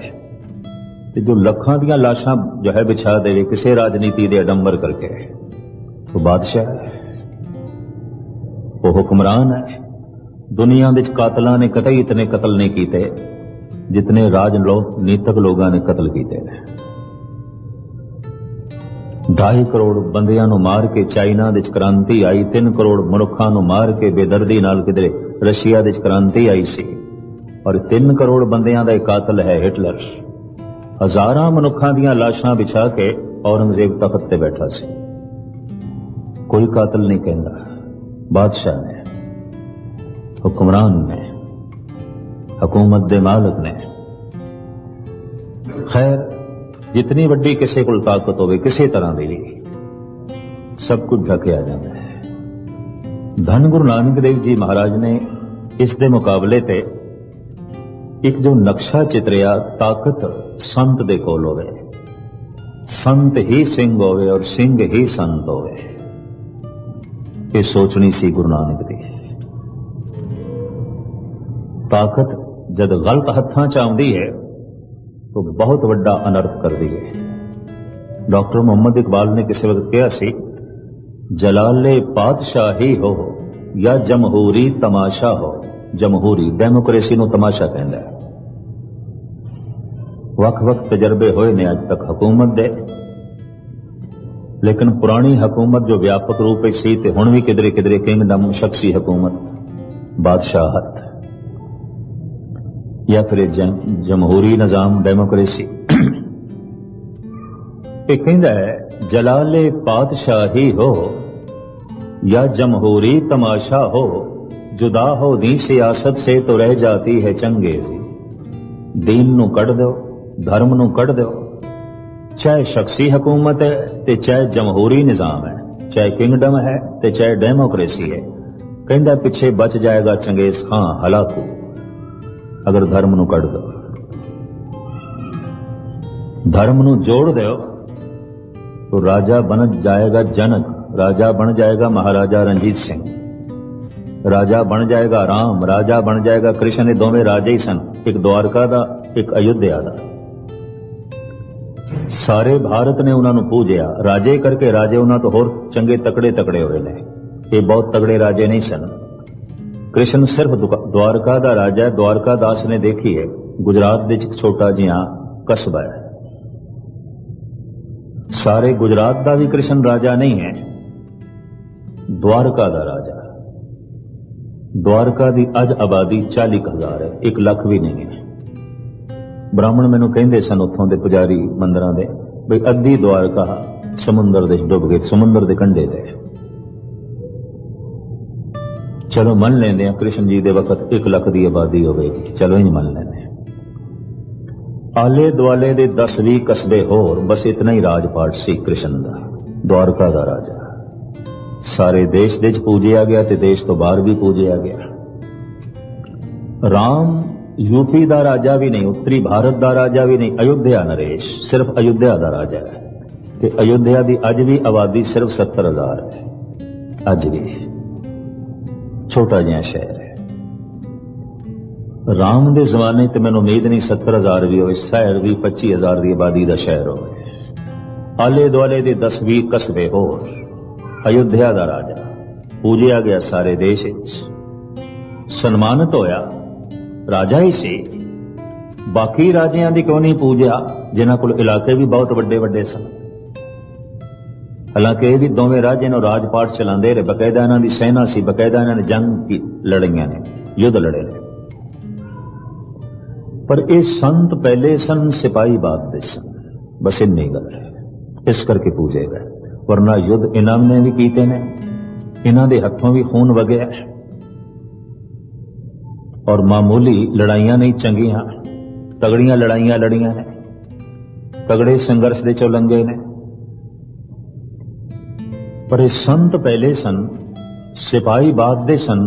ਤੇ ਜੋ ਲੱਖਾਂ ਦੀਆਂ ਲਾਸ਼ਾਂ ਜੋ ਹੈ ਵਿਛਾ ਦੇਵੇ, ਕਿਸੇ ਰਾਜਨੀਤੀ ਦੇ ਅਡੰਬਰ ਕਰਕੇ। ਉਹ ਬਾਦਸ਼ਾਹ ਹੈ। ਉਹ ਹੁਕਮਰਾਨ ਹੈ। ਦੁਨੀਆ ਵਿੱਚ ਕਾਤਲਾਂ ਨੇ ਕਤਈ ਇਤਨੇ ਕਤਲ ਨਹੀਂ ਕੀਤੇ, ਜਿਤਨੇ ਰਾਜ ਲੋਕ ਨੀਤਕ ਲੋਕਾਂ ਨੇ ਕਤਲ ਕੀਤੇ। ਨੇ 2.5 ਕਰੋੜ ਬੰਦਿਆਂ ਨੂੰ ਮਾਰ ਕੇ ਚਾਈਨਾ ਵਿੱਚ ਕ੍ਰਾਂਤੀ ਆਈ 3 ਕਰੋੜ ਮਨੁੱਖਾਂ ਨੂੰ ਮਾਰ ਕੇ ਬੇਦਰਦੀ ਨਾਲ ਕਿਧਰੇ ਰਸ਼ੀਆ ਵਿੱਚ ਕ੍ਰਾਂਤੀ ਆਈ ਸੀ। ਔਰ 3 ਕਰੋੜ ਬੰਦਿਆਂ ਦਾ ਇਹ ਕਾਤਲ ਹੈ ਹਿਟਲਰ। ਹਜ਼ਾਰਾਂ ਮਨੁੱਖਾਂ ਦੀਆਂ ਲਾਸ਼ਾਂ ਵਿਛਾ ਕੇ ਔਰੰਗਜ਼ੇਬ ਤਖਤ ਤੇ ਬੈਠਾ ਸੀ। ਕੋਈ ਕਾਤਲ ਨਹੀਂ ਕਹਿੰਦਾ। ਬਾਦਸ਼ਾਹ ਨੇ, ਹੁਕਮਰਾਨ ਨੇ, ਹਕੂਮਤ ਦੇ ਮਾਲਕ ਨੇ। ਖੈਰ, ਜਿਤਨੀ ਵੱਡੀ ਕਿਸੇ ਕੋਲ ਤਾਕਤ ਹੋਵੇ, ਕਿਸੇ ਤਰ੍ਹਾਂ ਦੀ ਵੀ ਸਭ ਕੁਝ ਢਕਿਆ ਜਾਂਦਾ ਹੈ। ਧੰਨ ਗੁਰੂ ਨਾਨਕ ਦੇਵ ਜੀ ਮਹਾਰਾਜ ਨੇ ਇਸ ਦੇ ਮੁਕਾਬਲੇ ਤੇ ਇੱਕ ਜੋ ਨਕਸ਼ਾ ਚਿਤਰਿਆ, ਤਾਕਤ ਸੰਤ ਦੇ ਕੋਲ ਹੋਵੇ। ਸੰਤ ਹੀ ਸਿੰਘ ਹੋਵੇ ਔਰ ਸਿੰਘ ਹੀ ਸੰਤ ਹੋਵੇ। ਇਹ ਸੋਚਣੀ ਸੀ ਗੁਰੂ ਨਾਨਕ ਦੀ। ਤਾਕਤ ਜਦ ਗਲਤ ਹੱਥਾਂ 'ਚ ਆਉਂਦੀ ਹੈ ਤਾਂ ਬਹੁਤ ਵੱਡਾ ਅਨਰਥ ਕਰਦੀ ਹੈ। ਡਾਕਟਰ ਮੁਹੰਮਦ ਇਕਬਾਲ ਨੇ ਕਿਸੇ ਵਕਤ ਕਿਹਾ ਸੀ, ਜਲਾਲੇ ਪਾਤਸ਼ਾਹੀ ਹੋ ਜਾਂ ਜਮਹੂਰੀ ਤਮਾਸ਼ਾ ਹੋ। ਜਮਹੂਰੀ ਡੈਮੋਕ੍ਰੇਸੀ ਨੂੰ ਤਮਾਸ਼ਾ ਕਹਿੰਦਾ ਹੈ। ਵੱਖ-ਵੱਖ ਤਜਰਬੇ ਹੋਏ ਨੇ ਅੱਜ ਤੱਕ ਹਕੂਮਤ ਦੇ। ਲੇਕਿਨ ਪੁਰਾਣੀ ਹਕੂਮਤ ਜੋ ਵਿਆਪਕ ਰੂਪ ਵਿੱਚ ਸੀ ਤੇ ਹੁਣ ਵੀ ਕਿਧਰੇ ਕਿਧਰੇ ਕਿੰਗਡਮ ਸ਼ਖਸੀ ਹਕੂਮਤ ਬਾਦਸ਼ਾਹਤ ਜਾਂ ਫਿਰ ਜਮ- ਜਮਹੂਰੀ ਨਿਜ਼ਾਮ ਡੈਮੋਕ੍ਰੇਸੀ ਇਹ ਕਹਿੰਦਾ ਹੈ ਜਲਾਲੇ ਪਾਤਸ਼ਾਹੀ ਹੋ या जमहूरी तमाशा हो जुदा हो दी सियासत से तो रह जाती है चंगेजी दीन ਨੂੰ ਕੱਢ ਦਿਓ ਧਰਮ ਨੂੰ ਕੱਢ ਦਿਓ ਚਾਹੇ ਸ਼ਖਸੀ ਹਕੂਮਤ ਹੈ ਤੇ ਚਾਹੇ ਜਮਹੂਰੀ ਨਿਜ਼ਾਮ ਹੈ ਚਾਹੇ ਕਿੰਗਡਮ ਹੈ ਤੇ ਚਾਹੇ ਡੈਮੋਕ੍ਰੇਸੀ ਹੈ ਕਹਿੰਦਾ ਪਿੱਛੇ ਬਚ ਜਾਏਗਾ ਚੰਗੇਜ਼ ਖਾਂ ਹਲਾਕੂ ਅਗਰ ਧਰਮ ਨੂੰ ਕੱਢ ਦਿਓ ਧਰਮ ਨੂੰ ਜੋੜ ਦਿਓ तो राजा बन जाएगा जनक राजा बन जाएगा महाराजा रंजीत सिंह ਰਾਜਾ ਬਣ ਜਾਏਗਾ ਰਾਮ ਰਾਜਾ ਬਣ ਜਾਏਗਾ ਕ੍ਰਿਸ਼ਨ ਇਹ ਦੋਵੇਂ ਰਾਜੇ ਹੀ ਸਨ ਇੱਕ ਦਵਾਰਕਾ ਦਾ ਇੱਕ ਅਯੁੱਧਿਆ ਦਾ ਸਾਰੇ ਭਾਰਤ ਨੇ ਉਹਨਾਂ ਨੂੰ ਪੂਜਿਆ। ਰਾਜੇ ਕਰਕੇ ਰਾਜੇ ਉਹਨਾਂ ਤੋਂ ਹੋਰ ਚੰਗੇ ਤਕੜੇ ਤਕੜੇ ਹੋਏ ਨੇ। ਇਹ ਬਹੁਤ ਤਕੜੇ ਰਾਜੇ ਨਹੀਂ ਸਨ। ਕ੍ਰਿਸ਼ਨ ਸਿਰਫ ਦੁਕਾ- ਦਵਾਰਕਾ ਦਾ ਰਾਜਾ ਹੈ। ਦਵਾਰਕਾ ਦਾਸ ਨੇ ਦੇਖੀ ਹੈ। ਗੁਜਰਾਤ ਵਿੱਚ ਇੱਕ ਛੋਟਾ ਜਿਹਾ ਕਸਬਾ ਹੈ। ਸਾਰੇ ਗੁਜਰਾਤ ਦਾ ਵੀ ਕ੍ਰਿਸ਼ਨ ਰਾਜਾ ਨਹੀਂ ਹੈ। ਦਵਾਰਕਾ ਦਾ ਰਾਜਾ। ਦਵਾਰਕਾ ਦੀ ਅੱਜ ਆਬਾਦੀ 40000 ਹੈ। 1 ਲੱਖ ਵੀ ਨਹੀਂ ਹੈ। ਬ੍ਰਾਹਮਣ ਮੈਨੂੰ ਕਹਿੰਦੇ ਸਨ ਉੱਥੋਂ ਦੇ ਪੁਜਾਰੀ ਮੰਦਰਾਂ ਦੇ ਵੀ ਅੱਧੀ ਦਵਾਰਕਾ ਸਮੁੰਦਰ ਦੇ ਡੁੱਬ ਗਈ ਸਮੁੰਦਰ ਦੇ ਕੰਢੇ ਤੇ। ਚਲੋ ਮੰਨ ਲੈਂਦੇ ਆ ਕ੍ਰਿਸ਼ਨ ਜੀ ਦੇ ਵਕਤ 1 ਲੱਖ ਦੀ ਆਬਾਦੀ ਹੋਵੇਗੀ ਚਲੋ ਇੰਜ ਮੰਨ ਲੈਂਦੇ ਆਲੇ ਦੁਆਲੇ ਦੇ 10-20 ਕਸਬੇ ਹੋਰ, ਬਸ ਇਤਨਾ ਹੀ ਰਾਜਪਾਟ ਸੀ ਕ੍ਰਿਸ਼ਨ ਦਾ ਦਵਾਰਕਾ ਦਾ ਰਾਜਾ। ਸਾਰੇ ਦੇਸ਼ ਦੇ ਵਿੱਚ ਪੂਜਿਆ ਗਿਆ ਤੇ ਦੇਸ਼ ਤੋਂ ਬਾਹਰ ਵੀ ਪੂਜਿਆ ਗਿਆ। ਰਾਮ ਯੂਪੀ ਦਾ ਰਾਜਾ ਵੀ ਨਹੀਂ, ਉੱਤਰੀ ਭਾਰਤ ਦਾ ਰਾਜਾ ਵੀ ਨਹੀਂ, ਅਯੁੱਧਿਆ ਨਰੇਸ਼, ਸਿਰਫ ਅਯੁੱਧਿਆ ਦਾ ਰਾਜਾ ਹੈ। ਤੇ ਅਯੁੱਧਿਆ ਦੀ ਅੱਜ ਵੀ ਆਬਾਦੀ ਸਿਰਫ 70000 ਹੈ। ਅੱਜ ਵੀ ਛੋਟਾ ਜਿਹਾ ਸ਼ਹਿਰ ਹੈ। ਰਾਮ ਦੇ ਜ਼ਮਾਨੇ ਤੇ ਮੈਨੂੰ ਉਮੀਦ ਨਹੀਂ 70000 ਵੀ ਹੋਵੇ, ਸ਼ਹਿਰ ਵੀ 25000 ਦੀ ਆਬਾਦੀ ਦਾ ਸ਼ਹਿਰ ਹੋਵੇ। ਆਲੇ ਦੁਆਲੇ ਦੇ 10-20 ਕਸਬੇ ਹੋਰ, ਅਯੁੱਧਿਆ ਦਾ ਰਾਜਾ, ਪੂਜਿਆ ਗਿਆ ਸਾਰੇ ਦੇਸ਼ ਵਿੱਚ। ਸਨਮਾਨਿਤ ਹੋਇਆ। ਰਾਜਾ ਹੀ ਸੀ। ਬਾਕੀ ਰਾਜਿਆਂ ਦੀ ਕਿਉਂ ਨਹੀਂ ਪੂਜਿਆ? ਜਿਨ੍ਹਾਂ ਕੋਲ ਇਲਾਕੇ ਵੀ ਬਹੁਤ ਵੱਡੇ ਵੱਡੇ ਸਨ। ਹਾਲਾਂਕਿ ਇਹ ਵੀ ਦੋਵੇਂ ਰਾਜੇ ਨੂੰ ਰਾਜਪਾਟ ਚਲਾਉਂਦੇ ਰਹੇ। ਬਕਾਇਦਾ ਇਹਨਾਂ ਦੀ ਸੈਨਾ ਸੀ, ਬਕਾਇਦਾ ਇਹਨਾਂ ਨੇ ਜੰਗ ਕੀ ਲੜੀਆਂ ਨੇ, ਯੁੱਧ ਲੜੇ ਨੇ। ਪਰ ਇਹ ਸੰਤ ਪਹਿਲੇ ਸਨ, ਸਿਪਾਹੀ ਬਾਦ ਦੇ ਸਨ। ਬਸ ਇੰਨੀ ਗੱਲ ਹੈ। ਇਸ ਕਰਕੇ ਪੂਜੇ ਗਏ। ਵਰਨਾ ਯੁੱਧ ਇਹਨਾਂ ਨੇ ਵੀ ਕੀਤੇ ਨੇ। ਇਹਨਾਂ ਦੇ ਹੱਥੋਂ ਵੀ ਖੂਨ ਵਗਿਆ ਹੈ। ਔਰ ਮਾਮੂਲੀ ਲੜਾਈਆਂ ਨਹੀਂ ਚੰਗੀਆਂ ਤਗੜੀਆਂ ਲੜਾਈਆਂ ਲੜੀਆਂ ਨੇ ਤਗੜੇ ਸੰਘਰਸ਼ ਦੇ ਚੋਂ ਲੰਘੇ ਨੇ ਪਰ ਇਹ ਸੰਤ ਪਹਿਲੇ ਸਨ ਸਿਪਾਹੀ ਬਾਦ ਦੇ ਸਨ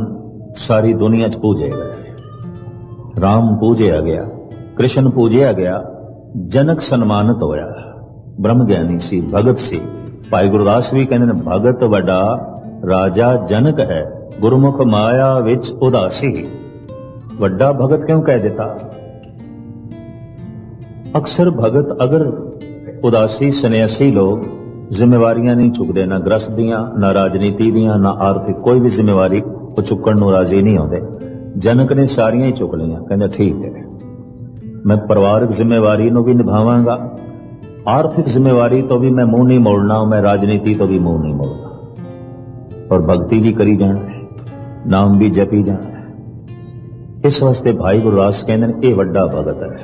ਸਾਰੀ ਦੁਨੀਆ 'ਚ ਪੂਜੇ ਗਏ ਰਾਮ ਪੂਜਿਆ ਗਿਆ ਕ੍ਰਿਸ਼ਨ ਪੂਜਿਆ ਗਿਆ ਜਨਕ ਸਨਮਾਨਿਤ ਹੋਇਆ ਬ੍ਰਹਮ ਗਿਆਨੀ ਸੀ ਭਗਤ ਸੀ ਭਾਈ ਗੁਰਦਾਸ ਵੀ ਕਹਿੰਦੇ ਨੇ ਭਗਤ ਵੱਡਾ ਰਾਜਾ ਜਨਕ ਹੈ ਗੁਰਮੁਖ ਮਾਇਆ ਵਿੱਚ ਉਦਾਸੀ ਵੱਡਾ ਭਗਤ ਕਿਉਂ ਕਹਿ ਦਿੱਤਾ? ਅਕਸਰ ਭਗਤ ਅਗਰ ਉਦਾਸੀ, ਸੰਨਿਆਸੀ ਲੋਕ ਜ਼ਿੰਮੇਵਾਰੀਆਂ ਨਹੀਂ ਚੁੱਕਦੇ, ਨਾ ਗ੍ਰਸਤ ਦੀਆਂ, ਨਾ ਰਾਜਨੀਤੀ ਦੀਆਂ, ਨਾ ਆਰਥਿਕ ਕੋਈ ਵੀ ਜ਼ਿੰਮੇਵਾਰੀ, ਉਹ ਚੁੱਕਣ ਨੂੰ ਰਾਜ਼ੀ ਨਹੀਂ ਹੁੰਦੇ ਜਨਕ ਨੇ ਸਾਰੀਆਂ ਹੀ ਚੁੱਕ ਲਈਆਂ, ਕਹਿੰਦਾ ਠੀਕ ਹੈ। ਮੈਂ ਪਰਿਵਾਰਕ ਜ਼ਿੰਮੇਵਾਰੀ ਨੂੰ ਵੀ ਨਿਭਾਵਾਂਗਾ, ਆਰਥਿਕ ਜ਼ਿੰਮੇਵਾਰੀ ਤੋਂ ਵੀ ਮੈਂ ਮੂੰਹ ਨਹੀਂ ਮੋੜਨਾ, ਮੈਂ ਰਾਜਨੀਤੀ ਤੋਂ ਵੀ ਮੂੰਹ ਨਹੀਂ ਮੋੜਨਾ। ਔਰ ਭਗਤੀ ਵੀ ਕਰੀ ਜਾਣਾ, ਨਾਮ ਵੀ ਜਪੀ ਜਾਣਾ। ਇਸ ਵਾਸਤੇ ਭਾਈ ਗੁਰਦਾਸ ਕਹਿੰਦੇ ਨੇ, ਇਹ ਵੱਡਾ ਭਗਤ ਹੈ।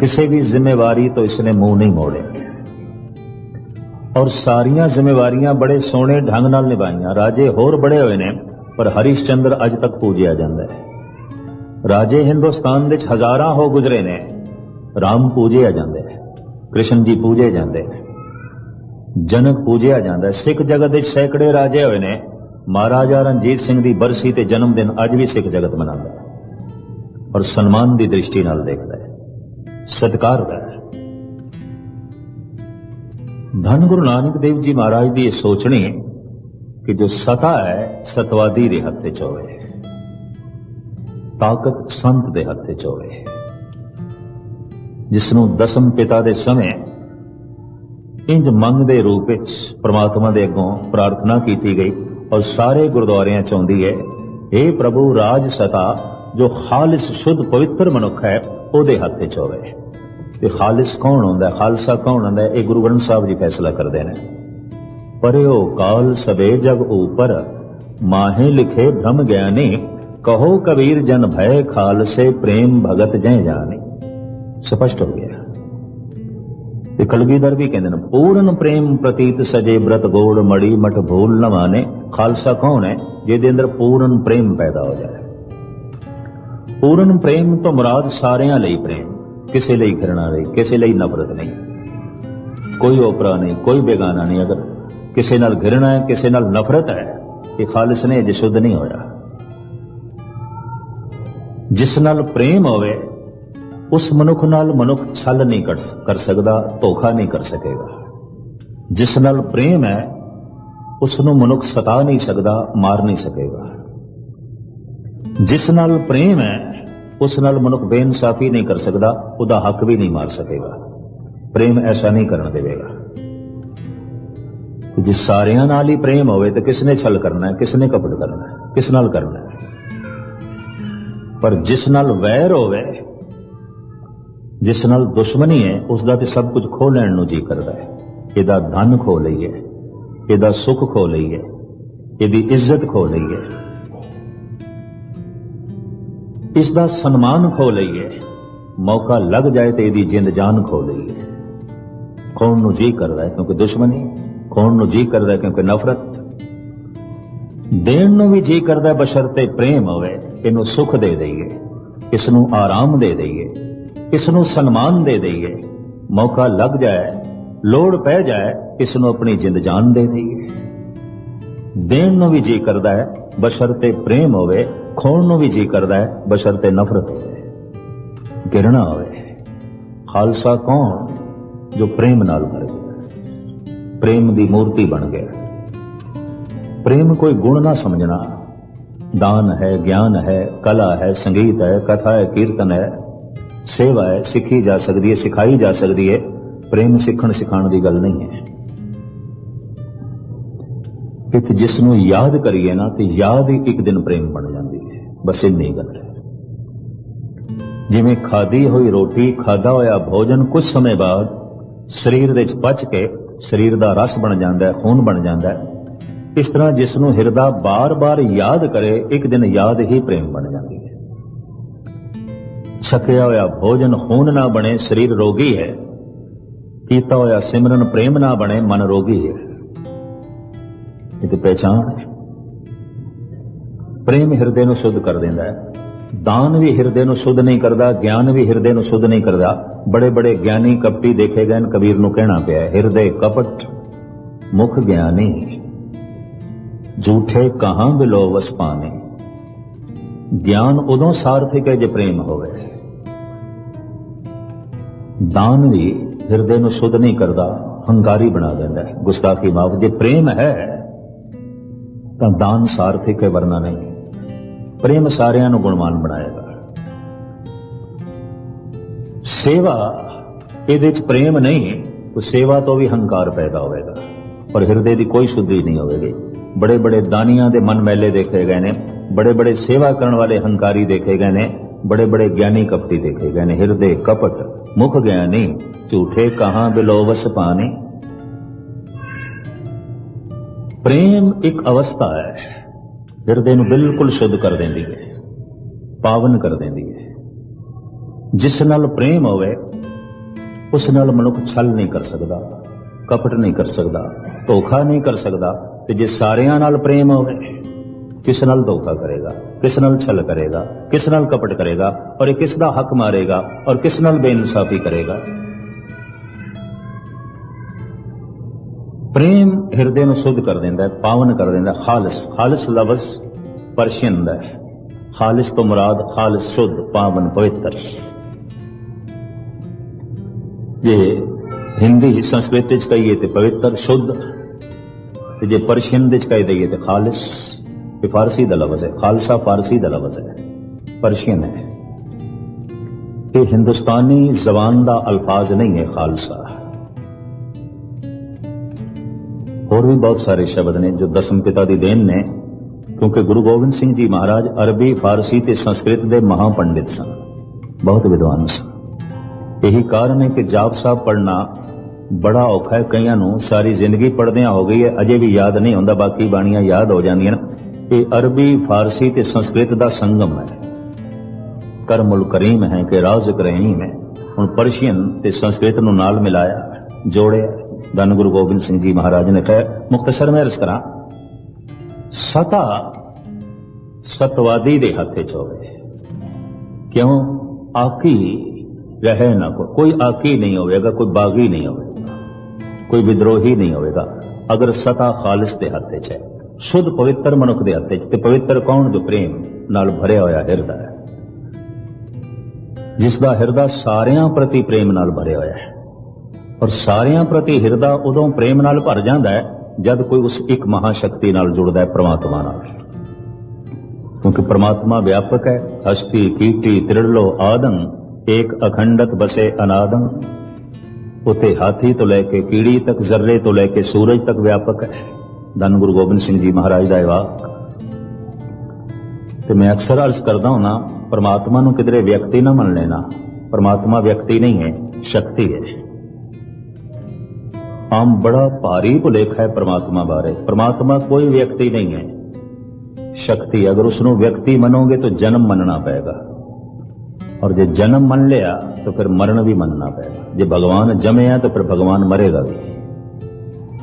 ਕਿਸੇ ਵੀ ਜ਼ਿੰਮੇਵਾਰੀ ਤੋਂ ਇਸਨੇ ਮੂੰਹ ਨਹੀਂ ਮੋੜਿਆ। ਔਰ ਸਾਰੀਆਂ ਜ਼ਿੰਮੇਵਾਰੀਆਂ ਬੜੇ ਸੋਹਣੇ ਢੰਗ ਨਾਲ ਨਿਭਾਈਆਂ। ਰਾਜੇ ਹੋਰ ਬੜੇ ਹੋਏ ਨੇ, ਪਰ ਹਰੀਸ਼ਚੰਦਰ ਅੱਜ ਤੱਕ ਪੂਜਿਆ ਜਾਂਦਾ ਹੈ। ਰਾਜੇ ਹਿੰਦੁਸਤਾਨ ਵਿੱਚ ਹਜ਼ਾਰਾਂ ਹੋ ਗੁਜ਼ਰੇ ਨੇ, ਰਾਮ ਪੂਜਿਆ ਜਾਂਦੇ ਹੈ, ਕ੍ਰਿਸ਼ਨ ਜੀ ਪੂਜੇ ਜਾਂਦੇ ਨੇ, ਜਨਕ ਪੂਜਿਆ ਜਾਂਦਾ ਸਿੱਖ ਜਗਤ ਵਿੱਚ ਸੈਂਕੜੇ ਰਾਜੇ ਹੋਏ ਨੇ, ਮਹਾਰਾਜਾ ਰਣਜੀਤ ਸਿੰਘ ਦੀ ਬਰਸੀ ਤੇ ਜਨਮ ਦਿਨ ਅੱਜ ਵੀ ਸਿੱਖ ਜਗਤ ਮਨਾਉਂਦਾ ਹੈ। ਔਰ ਸਨਮਾਨ ਦੀ ਦ੍ਰਿਸ਼ਟੀ ਨਾਲ ਦੇਖਦਾ ਹੈ। ਸਤਿਕਾਰ ਕਰਦਾ ਹੈ। ਧੰਨ ਗੁਰੂ ਨਾਨਕ ਦੇਵ ਜੀ ਮਹਾਰਾਜ ਦੀ ਇਹ ਸੋਚਣੀ ਕਿ ਜੋ ਸਤਾ ਹੈ, ਸਤਵਾਦੀ ਦੇ ਹੱਥ 'ਚ ਹੋਵੇ। ਤਾਕਤ ਸੰਤ ਦੇ ਹੱਥ 'ਚ ਹੋਵੇ। ਜਿਸ ਨੂੰ ਦਸਮ ਪਿਤਾ ਦੇ ਸਮੇਂ ਇੰਜ ਮੰਗ ਦੇ ਰੂਪ ਵਿੱਚ ਪ੍ਰਮਾਤਮਾ ਦੇ ਅੱਗੋਂ ਪ੍ਰਾਰਥਨਾ ਕੀਤੀ ਗਈ ਔਰ ਸਾਰੇ ਗੁਰਦੁਆਰਿਆਂ 'ਚ ਆਉਂਦੀ ਹੈ हे ਪ੍ਰਭੂ, ਰਾਜ ਸਤਾ ਜੋ ਖਾਲਿਸ ਸ਼ੁੱਧ ਪਵਿੱਤਰ ਮਨੁੱਖ ਹੈ, ਉਹਦੇ ਹੱਥ 'ਚ ਹੋਵੇ। ਤੇ ਖਾਲਿਸ ਕੌਣ ਹੁੰਦਾ ਖਾਲਸਾ ਕੌਣ ਹੁੰਦਾ ਇਹ ਗੁਰੂ ਗ੍ਰੰਥ ਸਾਹਿਬ ਜੀ ਫੈਸਲਾ ਕਰਦੇ ਨੇ। ਪਰਿਓ ਕਾਲ ਸਵੇ ਜਗ ਉਪਰ, ਮਾਹੇ ਲਿਖੇ ਭ੍ਰਮ ਗਿਆਨੀ, ਕਹੋ ਕਬੀਰ ਜਨ ਭੈ ਖਾਲਸੇ ਪ੍ਰੇਮ ਭਗਤ ਜੈ ਜਾਣੀ ਸਪਸ਼ਟ ਹੋ ਗਿਆ। ਤੇ ਕਲਗੀਧਰ ਵੀ ਕਹਿੰਦੇ ਨੇ, ਪੂਰਨ ਪ੍ਰੇਮ ਪ੍ਰਤੀਤ ਸਜੇ ਬ੍ਰਤ ਗੋੜ ਮੜੀ ਮਠ ਭੂਲ ਨ ਮਾਨੇ ਖਾਲਸਾ ਕੌਣ ਹੈ? ਜਿਹਦੇ ਅੰਦਰ ਪੂਰਨ ਪ੍ਰੇਮ ਪੈਦਾ ਹੋ ਜਾਏ। ਪੂਰਨ ਪ੍ਰੇਮ ਤੋਂ ਮੁਰਾਦ ਸਾਰਿਆਂ ਲਈ ਪ੍ਰੇਮ, ਕਿਸੇ ਲਈ ਘਿਰਣਾ ਨਹੀਂ, ਕਿਸੇ ਲਈ ਨਫ਼ਰਤ ਨਹੀਂ। ਕੋਈ ਓਪਰਾ ਨਹੀਂ, ਕੋਈ ਬੇਗਾਨਾ ਨਹੀਂ, ਅਗਰ ਕਿਸੇ ਨਾਲ ਘਿਰਣਾ ਹੈ, ਕਿਸੇ ਨਾਲ ਨਫ਼ਰਤ ਹੈ, ਇਹ ਖਾਲਿਸ ਨੇ ਅਜੇ ਸ਼ੁੱਧ ਨਹੀਂ ਹੋਇਆ। ਜਿਸ ਨਾਲ ਪ੍ਰੇਮ ਹੋਵੇ, ਉਸ ਮਨੁੱਖ ਨਾਲ ਮਨੁੱਖ ਛਲ ਨਹੀਂ ਕਰ ਕਰ ਸਕਦਾ, ਧੋਖਾ ਨਹੀਂ ਕਰ ਸਕੇਗਾ। ਜਿਸ ਨਾਲ ਪ੍ਰੇਮ ਹੈ, ਉਸ ਨੂੰ ਮਨੁੱਖ ਸਤਾ ਨਹੀਂ ਸਕਦਾ, ਮਾਰ ਨਹੀਂ ਸਕੇਗਾ। ਜਿਸ ਨਾਲ ਪ੍ਰੇਮ ਹੈ, ਉਸ ਨਾਲ ਮਨੁੱਖ ਬੇਇਨਸਾਫੀ ਨਹੀਂ ਕਰ ਸਕਦਾ, ਉਹਦਾ ਹੱਕ ਵੀ ਨਹੀਂ ਮਾਰ ਸਕੇਗਾ। ਪ੍ਰੇਮ ਐਸਾ ਨਹੀਂ ਕਰਨ ਦੇਵੇਗਾ। ਜੇ ਸਾਰਿਆਂ ਨਾਲ ਹੀ ਪ੍ਰੇਮ ਹੋਵੇ, ਤਾਂ ਕਿਸ ਨੇ ਛਲ ਕਰਨਾ ਹੈ, ਕਿਸ ਨੇ ਕਪਟ ਕਰਨਾ ਹੈ, ਕਿਸ ਨਾਲ ਕਰਨਾ ਹੈ। ਪਰ ਜਿਸ ਨਾਲ ਵੈਰ ਹੋਵੇ, ਜਿਸ ਨਾਲ ਦੁਸ਼ਮਣੀ ਹੈ ਉਸ ਦਾ ਤੇ ਸਭ ਕੁਝ ਖੋ ਲੈਣ ਨੂੰ ਜੀ ਕਰਦਾ ਹੈ। ਇਹਦਾ ਧਨ ਖੋ ਲਈਏ, ਇਹਦਾ ਸੁੱਖ ਖੋ ਲਈਏ, ਇਹਦੀ ਇੱਜ਼ਤ ਖੋ ਲਈਏ। ਇਸ ਦਾ ਸਨਮਾਨ ਖੋ ਲਈਏ। ਮੌਕਾ ਲੱਗ ਜਾਏ ਤੇ ਇਹਦੀ ਜਿੰਦ ਜਾਨ ਖੋ ਲਈਏ। ਕੌਣ ਨੂੰ ਜੀ ਕਰਦਾ ਕਿਉਂਕਿ ਦੁਸ਼ਮਣੀ ਕੌਣ ਨੂੰ ਜੀ ਕਰਦਾ ਕਿਉਂਕਿ ਨਫ਼ਰਤ। ਦੇਣ ਨੂੰ ਵੀ ਜੀ ਕਰਦਾ ਹੈ ਬਸ਼ਰਤੇ ਪ੍ਰੇਮ ਹੋਵੇ, ਇਹਨੂੰ ਸੁੱਖ ਦੇ ਦਈਏ ਇਸ ਨੂੰ ਆਰਾਮ ਦੇ ਦਈਏ ਇਸ ਨੂੰ ਸਨਮਾਨ ਦੇ ਦਈਏ। ਮੌਕਾ ਲੱਗ ਜਾਏ, ਲੋੜ ਪੈ ਜਾਏ ਇਸ ਨੂੰ ਆਪਣੀ ਜਿੰਦ ਜਾਨ ਦੇ ਦਈਏ। ਦੇਣ ਨੂੰ ਵੀ ਜੀ ਕਰਦਾ ਹੈ ਬਸ਼ਰਤੇ ਪ੍ਰੇਮ ਹੋਵੇ ਖੋਣ ਨੂੰ ਵੀ ਜੀ ਕਰਦਾ ਹੈ, ਬਸ਼ਰ 'ਤੇ ਨਫ਼ਰਤ ਹੋਵੇ ਗਿਰਣਾ ਹੋਵੇ, ਖਾਲਸਾ ਕੌਣ ਜੋ ਪ੍ਰੇਮ ਨਾਲ ਮਰ ਗਿਆ? ਪ੍ਰੇਮ ਦੀ ਮੂਰਤੀ ਬਣ ਗਿਆ। ਪ੍ਰੇਮ ਕੋਈ ਗੁਣ ਨਾ ਸਮਝਣਾ। ਦਾਨ ਹੈ, ਗਿਆਨ ਹੈ, ਕਲਾ ਹੈ, ਸੰਗੀਤ ਹੈ, ਕਥਾ ਹੈ, ਕੀਰਤਨ ਹੈ। ਸੇਵਾ ਹੈ, ਸਿੱਖੀ ਜਾ ਸਕਦੀ ਹੈ, ਸਿਖਾਈ ਜਾ ਸਕਦੀ ਹੈ। ਪ੍ਰੇਮ ਸਿੱਖਣ ਸਿਖਾਉਣ ਦੀ ਗੱਲ ਨਹੀਂ ਹੈ। ਕਿ ਜਿਸ ਨੂੰ ਯਾਦ ਕਰੀਏ ਨਾ, ਤੇ ਯਾਦ ਹੀ ਇੱਕ ਦਿਨ ਪ੍ਰੇਮ ਬਣ ਜਾਂਦੀ ਹੈ। ਬਸ ਇੰਨੀ ਗੱਲ ਹੈ। ਜਿਵੇਂ ਖਾਦੀ ਹੋਈ ਰੋਟੀ, ਖਾਦਾ ਹੋਇਆ ਭੋਜਨ ਕੁਝ ਸਮੇਂ ਬਾਅਦ ਸਰੀਰ ਦੇ ਵਿੱਚ ਪਚ ਕੇ ਸਰੀਰ ਦਾ ਰਸ ਬਣ ਜਾਂਦਾ ਹੈ, ਖੂਨ ਬਣ ਜਾਂਦਾ ਹੈ। ਇਸ ਤਰ੍ਹਾਂ ਜਿਸ ਨੂੰ ਹਿਰਦਾ ਬਾਰ-ਬਾਰ ਯਾਦ ਕਰੇ, ਇੱਕ ਦਿਨ ਯਾਦ ਹੀ ਪ੍ਰੇਮ ਬਣ ਜਾਂਦੀ ਹੈ। ਛਕਿਆ ਹੋਇਆ ਭੋਜਨ ਖੂਨ ਨਾ ਬਣੇ, ਸਰੀਰ ਰੋਗੀ ਹੈ। ਕੀਤਾ ਹੋਇਆ ਸਿਮਰਨ ਪ੍ਰੇਮ ਨਾ ਬਣੇ, ਮਨ ਰੋਗੀ ਹੈ। ਇਹ ਤੇ ਪਹਿਚਾਨ ਹੈ ਪ੍ਰੇਮ ਹਿਰਦੇ ਨੂੰ ਸੁੱਧ ਕਰ ਦਿੰਦਾ ਹੈ। ਦਾਨ ਵੀ ਹਿਰਦੇ ਨੂੰ ਸੁੱਧ ਨਹੀਂ ਕਰਦਾ, ਗਿਆਨ ਵੀ ਹਿਰਦੇ ਨੂੰ ਸੁੱਧ ਨਹੀਂ ਕਰਦਾ। ਬੜੇ ਬੜੇ ਗਿਆਨੀ ਕਪਟੀ ਦੇਖੇ ਗਏ ਨੇ, ਕਬੀਰ ਨੂੰ ਕਹਿਣਾ ਪਿਆ ਹਿਰਦੇ ਕਪਟ, ਮੁਖ ਗਿਆਨੀ, ਝੂਠੇ ਕਹਾਂ ਬਿਲੋ ਵਸ ਪਾਨੇ ਗਿਆਨ ਉਦੋਂ ਸਾਰਥਿਕ ਹੈ ਜੇ ਪ੍ਰੇਮ ਹੋਵੇ। ਦਾਨ ਵੀ ਹਿਰਦੇ ਨੂੰ ਸੁੱਧ ਨਹੀਂ ਕਰਦਾ, ਹੰਕਾਰੀ ਬਣਾ ਦਿੰਦਾ ਹੈ। ਗੁਸਤਾਖੀ ਮਾਫ, ਜੇ ਪ੍ਰੇਮ ਹੈ ਤਾਂ ਦਾਨ ਸਾਰਥਿਕ ਹੈ ਵਰਨਾ ਨਹੀਂ। ਪ੍ਰੇਮ ਸਾਰਿਆਂ ਨੂੰ ਗੁਣਵਾਨ ਬਣਾਏਗਾ ਸੇਵਾ, ਇਹਦੇ ਚ ਪ੍ਰੇਮ ਨਹੀਂ, ਉਹ ਸੇਵਾ ਤੋਂ ਵੀ ਹੰਕਾਰ ਪੈਦਾ ਹੋਵੇਗਾ। ਪਰ ਹਿਰਦੇ ਦੀ ਕੋਈ ਸ਼ੁੱਧੀ ਨਹੀਂ ਹੋਵੇਗੀ। ਬੜੇ ਬੜੇ ਦਾਨੀਆਂ ਦੇ ਮਨ ਮੈਲੇ ਦੇਖੇ ਗਏ ਨੇ ਬੜੇ ਬੜੇ ਸੇਵਾ ਕਰਨ ਵਾਲੇ ਹੰਕਾਰੀ ਦੇਖੇ ਗਏ ਨੇ ਬੜੇ ਬੜੇ ਗਿਆਨੀ ਕਪਟੀ ਦੇਖੇ ਗਏ ਨੇ। ਹਿਰਦੇ ਕਪਟ ਮੁਖ ਗਿਆਨੀ ਝੂਠੇ ਕਹਾਂ ਬਿਲੋਵਸ ਪਾਣੇ। ਪ੍ਰੇਮ ਇੱਕ ਅਵਸਥਾ ਹੈ, ਹਿਰਦੇ ਨੂੰ ਬਿਲਕੁਲ ਸ਼ੁੱਧ ਕਰ ਦਿੰਦੀ ਹੈ, ਪਾਵਨ ਕਰ ਦਿੰਦੀ ਹੈ। ਜਿਸ ਨਾਲ ਪ੍ਰੇਮ ਹੋਵੇ, ਉਸ ਨਾਲ ਮਨੁੱਖ ਛਲ ਨਹੀਂ ਕਰ ਸਕਦਾ, ਕਪਟ ਨਹੀਂ ਕਰ ਸਕਦਾ, ਧੋਖਾ ਨਹੀਂ ਕਰ ਸਕਦਾ, ਤੇ ਜੇ ਸਾਰਿਆਂ ਨਾਲ ਪ੍ਰੇਮ ਹੋਵੇ, ਕਿਸ ਨਾਲ ਧੋਖਾ ਕਰੇਗਾ? ਕਿਸ ਨਾਲ ਛਲ ਕਰੇਗਾ? ਕਿਸ ਨਾਲ ਕਪਟ ਕਰੇਗਾ? ਔਰ ਇਹ ਕਿਸ ਦਾ ਹੱਕ ਮਾਰੇਗਾ? ਔਰ ਕਿਸ ਨਾਲ ਬੇਇਨਸਾਫੀ ਕਰੇਗਾ? ਪ੍ਰੇਮ ਹਿਰਦੇ ਨੂੰ ਸੁੱਧ ਕਰ ਦਿੰਦਾ ਹੈ, ਪਾਵਨ ਕਰ ਦਿੰਦਾ ਖਾਲਸ। ਖਾਲਸ ਲਫ਼ਜ਼ ਪਰਸ਼ੀਅਨ ਦਾ ਹੈ। ਖਾਲਿਸ ਤੋਂ ਮੁਰਾਦ ਖਾਲਸ ਸ਼ੁੱਧ, ਪਾਵਨ, ਪਵਿੱਤਰ। ਜੇ ਹਿੰਦੀ ਸੰਸਕ੍ਰਿਤ ਵਿੱਚ ਕਹੀਏ ਤੇ ਪਵਿੱਤਰ, ਸ਼ੁੱਧ, ਤੇ ਜੇ ਪਰਸ਼ੀਅਨ ਵਿੱਚ ਕਹੀ ਦਈਏ ਤੇ ਖਾਲਿਸ, ਇਹ ਫਾਰਸੀ ਦਾ ਲਫ਼ਜ਼ ਹੈ। ਖਾਲਸਾ ਫਾਰਸੀ ਦਾ ਲਫ਼ਜ਼ ਹੈ। ਪਰਸ਼ੀਅਨ ਹੈ। ਇਹ ਹਿੰਦੁਸਤਾਨੀ ਜ਼ਬਾਨ ਦਾ ਅਲਫਾਜ਼ ਨਹੀਂ ਹੈ ਖਾਲਸਾ। ਹੋਰ ਵੀ ਬਹੁਤ ਸਾਰੇ ਸ਼ਬਦ ਨੇ ਜੋ ਦਸਮ ਪਿਤਾ ਦੀ ਦੇਣ ਨੇ, ਕਿਉਂਕਿ ਗੁਰੂ ਗੋਬਿੰਦ ਸਿੰਘ ਜੀ ਮਹਾਰਾਜ ਅਰਬੀ, ਫਾਰਸੀ ਤੇ ਸੰਸਕ੍ਰਿਤ ਦੇ ਮਹਾ ਪੰਡਿਤ ਸਨ। ਬਹੁਤ ਵਿਦਵਾਨ ਸਨ। ਇਹੀ ਕਾਰਨ ਹੈ ਕਿ ਜਾਪ ਸਾਹਿਬ ਪੜਨਾ ਬੜਾ ਔਖਾ ਹੈ। ਕਈਆਂ ਨੂੰ ਸਾਰੀ ਜ਼ਿੰਦਗੀ ਪੜਦਿਆਂ ਹੋ ਗਈ ਹੈ, ਅਜੇ ਵੀ ਯਾਦ ਨਹੀਂ ਹੁੰਦਾ, ਬਾਕੀ ਬਾਣੀਆਂ ਯਾਦ ਹੋ ਜਾਂਦੀਆਂ ਨੇ। ਇਹ ਅਰਬੀ, ਫਾਰਸੀ ਤੇ ਸੰਸਕ੍ਰਿਤ ਦਾ ਸੰਗਮ ਹੈ। ਕਰਮੁਲ ਕਰੀਮ ਹੈ ਕਿ ਰਾਜ਼ਕ ਰਹੀਮ ਹੈ। ਹੁਣ ਪਰਸ਼ੀਅਨ ਤੇ ਸੰਸਕ੍ਰਿਤ ਨੂੰ ਨਾਲ ਮਿਲਾਇਆ, ਜੋੜਿਆ। ਧੰਨ ਗੁਰੂ ਗੋਬਿੰਦ ਸਿੰਘ ਜੀ ਮਹਾਰਾਜ ਨੇ ਕਿਹਾ ਮੁਖਤਸਰ ਮੈਂ ਅਰਜ਼ ਕਰਾਂ ਸਤਾ ਸਤਵਾਦੀ ਦੇ ਹੱਥ 'ਚ ਹੋਵੇ ਕਿਉਂ ਆਕੀ ਰਹੇ ਨਾ ਕੋਈ ਆਕੀ ਨਹੀਂ ਹੋਵੇਗਾ ਕੋਈ ਬਾਗੀ ਨਹੀਂ ਹੋਵੇਗਾ ਕੋਈ ਵਿਦਰੋਹੀ ਨਹੀਂ ਹੋਵੇਗਾ ਅਗਰ ਸਤਾ ਖਾਲਿਸ ਦੇ ਹੱਥ 'ਚ ਹੈ ਸ਼ੁੱਧ ਪਵਿੱਤਰ ਮਨੁੱਖ ਦੇ ਹੱਥ 'ਚ ਤੇ ਪਵਿੱਤਰ ਕੌਣ ਜੋ ਪ੍ਰੇਮ ਨਾਲ ਭਰਿਆ ਹੋਇਆ ਹਿਰਦਾ ਹੈ ਜਿਸ ਦਾ ਹਿਰਦਾ ਸਾਰਿਆਂ ਪ੍ਰਤੀ ਪ੍ਰੇਮ ਨਾਲ ਭਰਿਆ ਹੋਇਆ ਹੈ ਔਰ ਸਾਰਿਆਂ ਪ੍ਰਤੀ ਹਿਰਦਾ ਉਦੋਂ ਪ੍ਰੇਮ ਨਾਲ ਭਰ ਜਾਂਦਾ ਹੈ ਜਦ ਕੋਈ ਉਸ ਇੱਕ ਮਹਾ ਸ਼ਕਤੀ ਨਾਲ ਜੁੜਦਾ ਹੈ ਪ੍ਰਮਾਤਮਾ ਨਾਲ। ਕਿਉਂਕਿ ਪ੍ਰਮਾਤਮਾ ਵਿਆਪਕ ਹੈ, ਹਸਤੀ, ਕੀਟੀ, ਤ੍ਰਿੜਲੋ ਆਦਮ ਏਕ ਅਖੰਡਤ ਬਸੇ ਅਨਾਦਮ ਉਤੇ ਹਾਥੀ ਤੋਂ ਲੈ ਕੇ ਕੀੜੀ ਤੱਕ, ਜ਼ਰਰੇ ਤੋਂ ਲੈ ਕੇ ਸੂਰਜ ਤੱਕ ਵਿਆਪਕ ਹੈ। ਧੰਨ ਗੁਰੂ ਗੋਬਿੰਦ ਸਿੰਘ ਜੀ ਮਹਾਰਾਜ ਦਾ ਇਹ ਵਾਕ। ਤੇ ਮੈਂ ਅਕਸਰ ਅਰਜ਼ ਕਰਦਾ ਹਾਂ ਪਰਮਾਤਮਾ ਨੂੰ ਕਿਧਰੇ ਵਿਅਕਤੀ ਨਾ ਮੰਨ ਲੈਣਾ। ਪਰਮਾਤਮਾ ਵਿਅਕਤੀ ਨਹੀਂ ਹੈ, ਸ਼ਕਤੀ ਹੈ। ਹਮ ਬੜਾ ਭਾਰੀ ਭੁਲੇਖ ਹੈ ਪ੍ਰਮਾਤਮਾ ਬਾਰੇ। ਪ੍ਰਮਾਤਮਾ ਕੋਈ ਵਿਅਕਤੀ ਨਹੀਂ ਹੈ। ਸ਼ਕਤੀ ਅਗਰ ਉਸ ਨੂੰ ਵਿਅਕਤੀ ਮੰਨੋਗੇ ਤਾਂ ਜਨਮ ਮੰਨਣਾ ਪਏਗਾ। ਔਰ ਜੇ ਜਨਮ ਮੰਨ ਲਿਆ ਤਾਂ ਫਿਰ ਮਰਨ ਵੀ ਮੰਨਣਾ ਪਏਗਾ। ਜੇ ਭਗਵਾਨ ਜਮੇ ਆ ਤਾਂ ਫਿਰ ਭਗਵਾਨ ਮਰੇਗਾ ਵੀ।